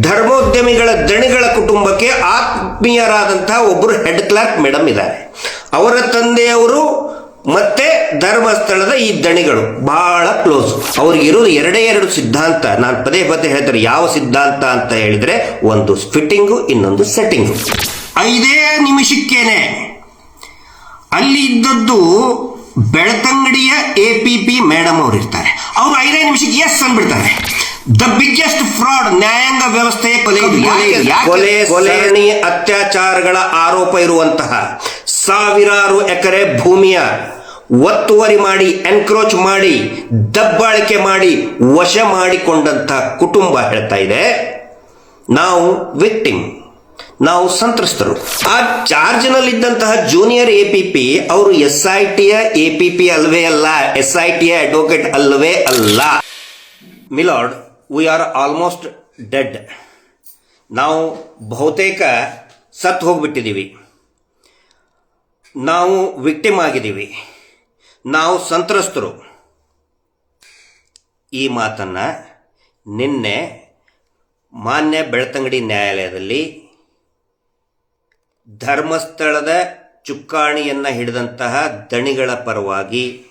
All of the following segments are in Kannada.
ಧರ್ಮೋದ್ಯಮಿಗಳ ದಣಿಗಳ ಕುಟುಂಬಕ್ಕೆ ಆತ್ಮೀಯರಾದಂತಹ ಒಬ್ಬರು ಹೆಡ್ ಕ್ಲರ್ಕ್ ಮೇಡಮ್ ಇದ್ದಾರೆ. ಅವರ ತಂದೆಯವರು ಮತ್ತೆ ಧರ್ಮಸ್ಥಳದ ಈ ದಣಿಗಳು ಬಹಳ ಕ್ಲೋಸ್. ಅವ್ರಿಗೆ ಇರೋದು ಎರಡೇ ಎರಡು ಸಿದ್ಧಾಂತ. ನಾನು ಪದೇ ಪದೇ ಹೇಳ್ತಾರೆ, ಯಾವ ಸಿದ್ಧಾಂತ ಅಂತ ಹೇಳಿದ್ರೆ ಒಂದು ಫಿಟ್ಟಿಂಗು, ಇನ್ನೊಂದು ಸೆಟ್ಟಿಂಗು. ಐದೇ ನಿಮಿಷಕ್ಕೇನೆ. ಅಲ್ಲಿ ಇದ್ದದ್ದು ಬೆಳತಂಗಡಿಯ ಎ ಪಿ ಪಿ ಮೇಡಮ್ ಅವರು ಇರ್ತಾರೆ. ಅವರು ಐದೇ ನಿಮಿಷಕ್ಕೆ ಎಸ್ ಅಂದ್ಬಿಡ್ತಾರೆ. ದ ಬಿಗ್ಗೆಸ್ಟ್ ಫ್ರಾಡ್ ನ್ಯಾಯಾಂಗ ವ್ಯವಸ್ಥೆಯ ಕೊಲೆ? ಕೊಲೆ ಅತ್ಯಾಚಾರಗಳ ಆರೋಪ ಇರುವಂತಹ ಸಾವಿರಾರು ಎಕರೆ ಭೂಮಿಯ ಒತ್ತುವರಿ ಮಾಡಿ ಎನ್ಕ್ರೋಚ್ ಮಾಡಿ ದಬ್ಬಾಳಿಕೆ ಮಾಡಿ ವಶ ಮಾಡಿಕೊಂಡಂತಹ ಕುಟುಂಬ ಹೇಳ್ತಾ ಇದೆ. ನಾವು ವಿಕ್ಟಿಮ್ ನಾವು ಸಂತ್ರಸ್ತರು. ಆ ಚಾರ್ಜ್ನಲ್ಲಿದ್ದಂತಹ ಜೂನಿಯರ್ ಎ ಪಿ ಪಿ ಅವರು ಎಸ್ ಐ ಟಿಯ ಎ ಪಿ ಪಿ ಅಲ್ವೇ ಅಲ್ಲ ಎಸ್ ಐ ಟಿಯ ಅಡ್ವೊಕೇಟ್ ಅಲ್ವೇ ಅಲ್ಲ. Milord we are almost dead ನಾವು ಬಹುತೇಕ ಸತ್ತು ಹೋಗ್ಬಿಟ್ಟಿದ್ದೀವಿ. ನಾವು ವಿಕ್ಟಿಮ್ ಆಗಿದ್ದೀವಿ. ನಾವು ಸಂತ್ರಸ್ತರು. ಈ ಮಾತನ್ನು ನಿನ್ನೆ ಮಾನ್ಯ ಬೆಳ್ತಂಗಡಿ ನ್ಯಾಯಾಲಯದಲ್ಲಿ ಧರ್ಮಸ್ಥಳದ ಚುಕ್ಕಾಣಿಯನ್ನು ಹಿಡಿದಂತಹ ದಣಿಗಳ ಪರವಾಗಿ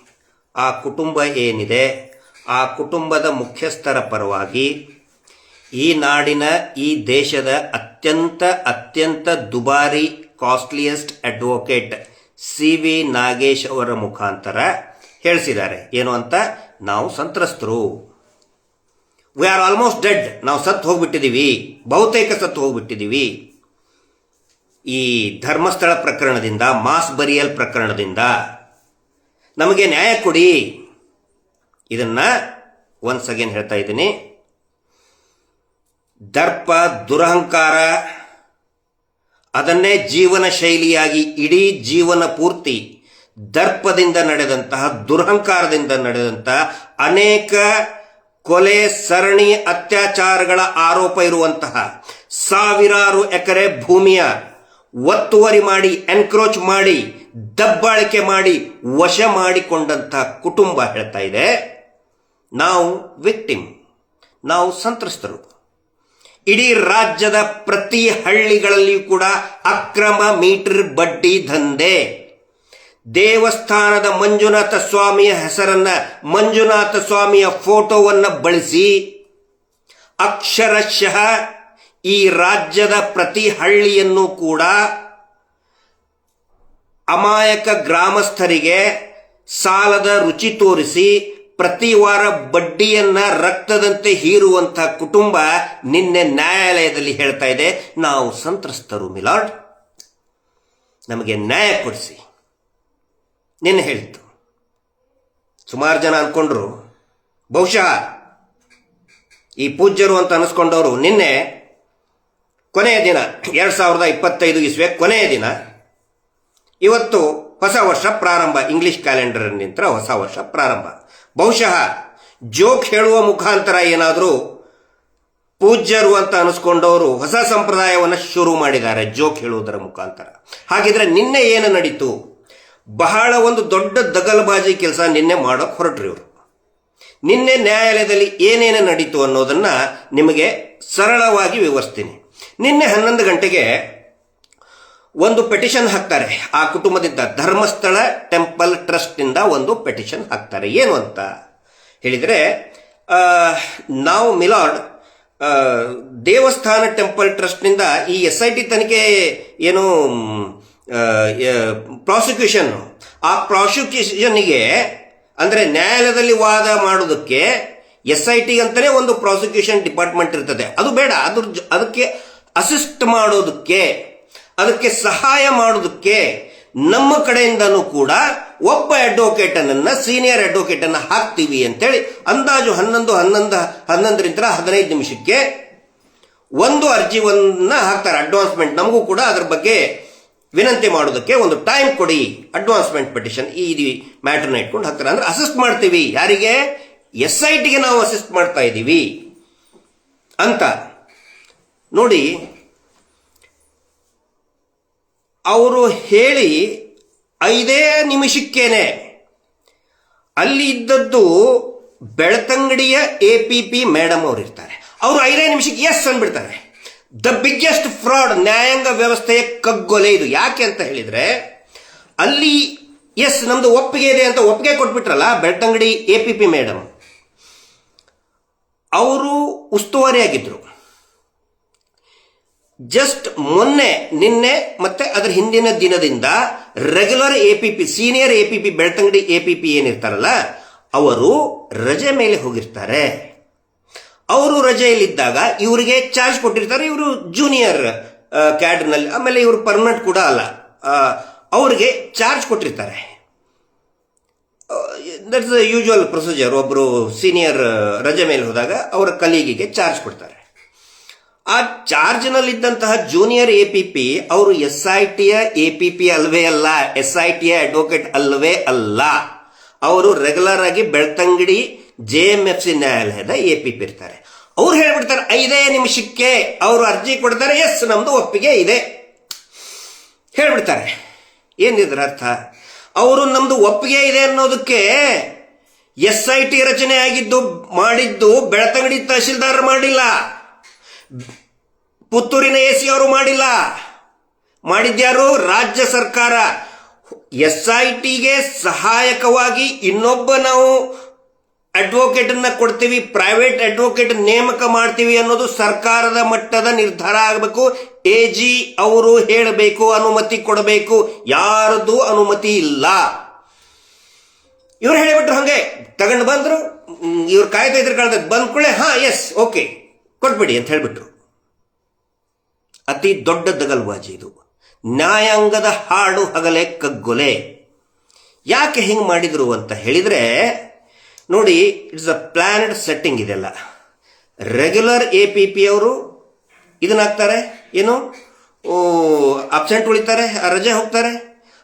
ಆ ಕುಟುಂಬ ಏನಿದೆ ಆ ಕುಟುಂಬದ ಮುಖ್ಯಸ್ಥರ ಪರವಾಗಿ ಈ ನಾಡಿನ ಈ ದೇಶದ ಅತ್ಯಂತ ಅತ್ಯಂತ ದುಬಾರಿ costliest advocate C V Nagesh ಅವರ ಮುಖಾಂತರ ಹೇಳಿಸಿದ್ದಾರೆ. ಏನು ಅಂತ? ನಾವು ಸಂತ್ರಸ್ತರು. ವಿ ಆರ್ ಆಲ್ಮೋಸ್ಟ್ ಡೆಡ್ ನಾವು ಸತ್ತು ಹೋಗ್ಬಿಟ್ಟಿದ್ದೀವಿ. ಬಹುತೇಕ ಸತ್ತು ಹೋಗ್ಬಿಟ್ಟಿದ್ದೀವಿ. ಈ ಧರ್ಮಸ್ಥಳ ಪ್ರಕರಣದಿಂದ, ಮಾಸ್ ಬರಿಯಲ್ ಪ್ರಕರಣದಿಂದ ನಮಗೆ ನ್ಯಾಯ ಕೊಡಿ. ಇದನ್ನ ಒನ್ಸ್ ಅಗೇನ್ ಹೇಳ್ತಾ ಇದ್ದೀನಿ. ದರ್ಪ, ದುರಹಂಕಾರ, ಅದನ್ನೇ ಜೀವನ ಶೈಲಿಯಾಗಿ, ಇಡೀ ಜೀವನ ಪೂರ್ತಿ ದರ್ಪದಿಂದ ನಡೆದಂತಹ, ದುರಹಂಕಾರದಿಂದ ನಡೆದಂತಹ ಅನೇಕ ಕೊಲೆ, ಸರಣಿ ಅತ್ಯಾಚಾರಗಳ ಆರೋಪ ಇರುವಂತಹ ಸಾವಿರಾರು ಎಕರೆ ಭೂಮಿಯ ಒತ್ತುವರಿ ಮಾಡಿ ಎನ್ಕ್ರೋಚ್ ಮಾಡಿ, ದಬ್ಬಾಳಿಕೆ ಮಾಡಿ, ವಶ ಮಾಡಿಕೊಂಡಂತಹ ಕುಟುಂಬ ಹೇಳ್ತಾ ಇದೆ. ನಾವು ವಿಕ್ಟಿಮ್, ನಾವು ಸಂತ್ರಸ್ತರು. ಇಡೀ ರಾಜ್ಯದ ಪ್ರತಿ ಹಳ್ಳಿಗಳಲ್ಲಿಯೂ ಕೂಡ ಅಕ್ರಮ ಮೀಟರ್ ಬಡ್ಡಿ ದಂಧೆ. ದೇವಸ್ಥಾನದ ಮಂಜುನಾಥ ಸ್ವಾಮಿಯ ಹೆಸರನ್ನ, ಮಂಜುನಾಥ ಸ್ವಾಮಿಯ ಫೋಟೋವನ್ನು ಬಳಸಿ ಅಕ್ಷರಶಃ ಈ ರಾಜ್ಯದ ಪ್ರತಿ ಹಳ್ಳಿಯನ್ನು ಕೂಡ ಅಮಾಯಕ ಗ್ರಾಮಸ್ಥರಿಗೆ ಸಾಲದ ರುಚಿ ತೋರಿಸಿ ಪ್ರತಿ ವಾರ ಬಡ್ಡಿಯನ್ನ ರಕ್ತದಂತೆ ಹೀರುವಂತಹ ಕುಟುಂಬ ನಿನ್ನೆ ನ್ಯಾಯಾಲಯದಲ್ಲಿ ಹೇಳ್ತಾ ಇದೆ. ನಾವು ಸಂತ್ರಸ್ತರು ಮಿಲಾರ್ಡ್. ನಮಗೆ ನ್ಯಾಯ ಕೊಡಿಸಿ. ನಿನ್ನೆ ಹೇಳಿತ್ತು. ಸುಮಾರು ಜನ ಅನ್ಕೊಂಡ್ರು. ಬಹುಶಃ ಈ ಪೂಜ್ಯರು ಅಂತ ಅನಿಸ್ಕೊಂಡವರು ನಿನ್ನೆ ಕೊನೆಯ ದಿನ, ಎರಡು ಸಾವಿರದ ಇಪ್ಪತ್ತೈದು ಇಸ್ವೆ ಕೊನೆಯ ದಿನ, ಇವತ್ತು ಹೊಸ ವರ್ಷ ಪ್ರಾರಂಭ ಇಂಗ್ಲಿಷ್ ಕ್ಯಾಲೆಂಡರ್ ನಿಂತರ ಹೊಸ ವರ್ಷ ಪ್ರಾರಂಭ. ಬಹುಶಃ ಜೋಕ್ ಹೇಳುವ ಮುಖಾಂತರ ಏನಾದರೂ ಪೂಜ್ಯರು ಅಂತ ಅನಿಸ್ಕೊಂಡವರು ಹೊಸ ಸಂಪ್ರದಾಯವನ್ನು ಶುರು ಮಾಡಿದ್ದಾರೆ ಜೋಕ್ ಹೇಳುವುದರ ಮುಖಾಂತರ. ಹಾಗಿದ್ರೆ ನಿನ್ನೆ ಏನು ನಡೀತು? ಬಹಳ ಒಂದು ದೊಡ್ಡ ದಗಲ್ಬಾಜಿ ಕೆಲಸ ನಿನ್ನೆ ಮಾಡೋಕೆ ಹೊರಟ್ರಿ ಇವರು. ನಿನ್ನೆ ನ್ಯಾಯಾಲಯದಲ್ಲಿ ಏನೇನು ನಡೀತು ಅನ್ನೋದನ್ನು ನಿಮಗೆ ಸರಳವಾಗಿ ವಿವರಿಸ್ತೀನಿ. ನಿನ್ನೆ ಹನ್ನೊಂದು ಗಂಟೆಗೆ ಒಂದು ಪೆಟಿಷನ್ ಹಾಕ್ತಾರೆ. ಆ ಕುಟುಂಬದಿಂದ ಧರ್ಮಸ್ಥಳ ಟೆಂಪಲ್ ಟ್ರಸ್ಟ್ನಿಂದ ಒಂದು ಪೆಟಿಷನ್ ಹಾಕ್ತಾರೆ. ಏನು ಅಂತ ಹೇಳಿದರೆ ನಾವು ಮಿಲಾರ್ಡ್ ದೇವಸ್ಥಾನ ಟೆಂಪಲ್ ಟ್ರಸ್ಟ್ನಿಂದ ಈ ಎಸ್ ಐ ಟಿ ತನಿಖೆ ಏನು ಪ್ರಾಸಿಕ್ಯೂಷನ್ ಆ ಪ್ರಾಸಿಕ್ಯೂಷನ್ಗೆ ಅಂದರೆ ನ್ಯಾಯಾಲಯದಲ್ಲಿ ವಾದ ಮಾಡೋದಕ್ಕೆ ಎಸ್ ಐ ಟಿ ಅಂತಲೇ ಒಂದು ಪ್ರಾಸಿಕ್ಯೂಷನ್ ಡಿಪಾರ್ಟ್ಮೆಂಟ್ ಇರ್ತದೆ. ಅದು ಬೇಡ. ಅದ್ರ ಅದಕ್ಕೆ ಅಸಿಸ್ಟ್ ಮಾಡೋದಕ್ಕೆ ಅದಕ್ಕೆ ಸಹಾಯ ಮಾಡೋದಕ್ಕೆ ನಮ್ಮ ಕಡೆಯಿಂದನೂ ಕೂಡ ಒಬ್ಬ ಅಡ್ವೊಕೇಟ್ ಅನ್ನ ಸೀನಿಯರ್ ಅಡ್ವೊಕೇಟ್ ಅನ್ನ ಹಾಕ್ತೀವಿ ಅಂತೇಳಿ. ಅಂದಾಜು ಹನ್ನೊಂದು ಹನ್ನೊಂದು, ಹನ್ನೊಂದರಿಂದ ಹದಿನೈದು ನಿಮಿಷಕ್ಕೆ ಒಂದು ಅರ್ಜಿವನ್ನ ಹಾಕ್ತಾರೆ. ಅಡ್ವಾನ್ಸ್ಮೆಂಟ್ ನಮಗೂ ಕೂಡ ಅದರ ಬಗ್ಗೆ ವಿನಂತಿ ಮಾಡೋದಕ್ಕೆ ಒಂದು ಟೈಮ್ ಕೊಡಿ. ಅಡ್ವಾನ್ಸ್ಮೆಂಟ್ ಪಿಟಿಷನ್ ಈ ಮ್ಯಾಟರ್ನ ಇಟ್ಕೊಂಡು ಹಾಕ್ತಾರೆ. ಅಂದ್ರೆ ಅಸಿಸ್ಟ್ ಮಾಡ್ತೀವಿ. ಯಾರಿಗೆ? ಎಸ್ ಐ ಟಿಗೆ ನಾವು ಅಸಿಸ್ಟ್ ಮಾಡ್ತಾ ಇದ್ದೀವಿ ಅಂತ. ನೋಡಿ ಅವರು ಹೇಳಿ, ಐದೇ ನಿಮಿಷಕ್ಕೇನೆ. ಅಲ್ಲಿ ಇದ್ದದ್ದು ಬೆಳ್ತಂಗಡಿಯ ಎ ಪಿ ಪಿ ಮೇಡಮ್ ಅವರು ಇರ್ತಾರೆ. ಅವರು ಐದೇ ನಿಮಿಷಕ್ಕೆ ಎಸ್ ಅಂದ್ಬಿಡ್ತಾರೆ. ದ ಬಿಗ್ಗೆಸ್ಟ್ ಫ್ರಾಡ್ ನ್ಯಾಯಾಂಗ ವ್ಯವಸ್ಥೆಯ ಕಗ್ಗೊಲೆ ಇದು. ಯಾಕೆ ಅಂತ ಹೇಳಿದ್ರೆ, ಅಲ್ಲಿ ಎಸ್ ನಮ್ದು ಒಪ್ಪಿಗೆ ಇದೆ ಅಂತ ಒಪ್ಪಿಗೆ ಕೊಟ್ಬಿಟ್ರಲ್ಲ, Belthangady A P P madam ಅವರು ಉಸ್ತುವಾರಿ ಆಗಿದ್ರು ಜಸ್ಟ್ ಮೊನ್ನೆ, ನಿನ್ನೆ ಮತ್ತೆ ಅದರ ಹಿಂದಿನ ದಿನದಿಂದ regular A P P senior A P P Belthangady A P P ಏನಿರ್ತಾರಲ್ಲ, ಅವರು ರಜೆ ಮೇಲೆ ಹೋಗಿರ್ತಾರೆ. ಅವರು ರಜೆಯಲ್ಲಿದ್ದಾಗ ಇವರಿಗೆ ಚಾರ್ಜ್ ಕೊಟ್ಟಿರ್ತಾರೆ, ಇವರು ಜೂನಿಯರ್ ಕ್ಯಾಡ್ನಲ್ಲಿ ಆಮೇಲೆ ಇವರು ಪರ್ಮನೆಂಟ್ ಕೂಡ ಅಲ್ಲ. ಅವರಿಗೆ ಚಾರ್ಜ್ ಕೊಟ್ಟಿರ್ತಾರೆ. ದಟ್ಸ್ ಯೂಶುವಲ್ ಪ್ರೊಸೀಜರ್ ಒಬ್ಬರು ಸೀನಿಯರ್ ರಜೆ ಮೇಲೆ ಹೋದಾಗ ಅವರ ಕಲೀಗಿಗೆ ಚಾರ್ಜ್ ಕೊಡ್ತಾರೆ. ಆ ಚಾರ್ಜ್ನಲ್ಲಿದ್ದಂತಹ ಜೂನಿಯರ್ ಎ ಪಿ ಪಿ ಅವರು ಎಸ್ ಐ ಟಿಯ ಎ ಪಿ ಪಿ ಅಲ್ವೇ ಅಲ್ಲ, ಎಸ್ ಐ ಟಿಯ ಅಡ್ವೊಕೇಟ್ ಅಲ್ವೇ ಅಲ್ಲ. ಅವರು ರೆಗ್ಯುಲರ್ ಆಗಿ Belthangady J M F C ನ್ಯಾಯಾಲಯದ ಎ ಪಿ ಪಿ ಇರ್ತಾರೆ. ಅವ್ರು ಹೇಳ್ಬಿಡ್ತಾರೆ, ಐದೇ ನಿಮಿಷಕ್ಕೆ ಅವರು ಅರ್ಜಿ ಕೊಡ್ತಾರೆ, ಎಸ್, ನಮ್ದು ಒಪ್ಪಿಗೆ ಇದೆ. ಹೇಳ್ಬಿಡ್ತಾರೆ. ಏನಿದ್ರ ಅರ್ಥ ಅವರು ನಮ್ದು ಒಪ್ಪಿಗೆ ಇದೆ ಅನ್ನೋದಕ್ಕೆ ಎಸ್ ಐ ಟಿ ರಚನೆ ಆಗಿದ್ದು, ಮಾಡಿದ್ದು, ಬೆಳತಂಗಡಿ ತಹಶೀಲ್ದಾರ್ ಮಾಡಿಲ್ಲ. ಪುತ್ತೂರಿನ ಎ ಸಿ ಅವರು ಮಾಡಿಲ್ಲ. ಮಾಡಿದ್ಯಾರು ರಾಜ್ಯ ಸರ್ಕಾರ. ಎಸ್ ಐ ಟಿಗೆ ಸಹಾಯಕವಾಗಿ ಇನ್ನೊಬ್ಬ ನಾವು ಅಡ್ವೊಕೇಟ್ ಅನ್ನ ಕೊಡ್ತೀವಿ, ಪ್ರೈವೇಟ್ ಅಡ್ವೊಕೇಟ್ ನೇಮಕ ಮಾಡ್ತೀವಿ ಅನ್ನೋದು ಸರ್ಕಾರದ ಮಟ್ಟದ ನಿರ್ಧಾರ ಆಗಬೇಕು. ಎ ಜಿ ಅವರು ಹೇಳಬೇಕು, ಅನುಮತಿ ಕೊಡಬೇಕು. ಯಾರದ್ದು ಅನುಮತಿ ಇಲ್ಲ. ಇವ್ರು ಹೇಳಿಬಿಟ್ರು ಹಂಗೆ. ತಗೊಂಡು ಬಂದ್ರು ಇವ್ರು ಕಾಯ್ತಾ ಇದ್ರು ಕಳೆದ ಬಂದ್ಕೊಳ್ಳೆ ಹಾ ಎಸ್ ಓಕೆ ಕೊಟ್ಬಿಡಿ ಅಂತ ಹೇಳಿಬಿಟ್ರು. ಅತಿ ದೊಡ್ಡ ದಗಲ್ಬಾಜಿ ಇದು. ನ್ಯಾಯಾಂಗದ ಹಾಡು ಹಗಲೆ ಕಗ್ಗೊಲೆ. ಯಾಕೆ ಹಿಂಗೆ ಮಾಡಿದ್ರು ಅಂತ ಹೇಳಿದ್ರೆ, ನೋಡಿ, ಇಟ್ಸ್ ಅ ಪ್ಲಾನೆಟ್ ಸೆಟ್ಟಿಂಗ್ ಇದೆಲ್ಲ. ರೆಗ್ಯುಲರ್ ಎ ಪಿ ಪಿ ಅವರು ಇದನ್ನಾಗ್ತಾರೆ ಏನು? ಅಬ್ಸೆಂಟ್ ಉಳಿತಾರೆ ರಜೆ ಹೋಗ್ತಾರೆ.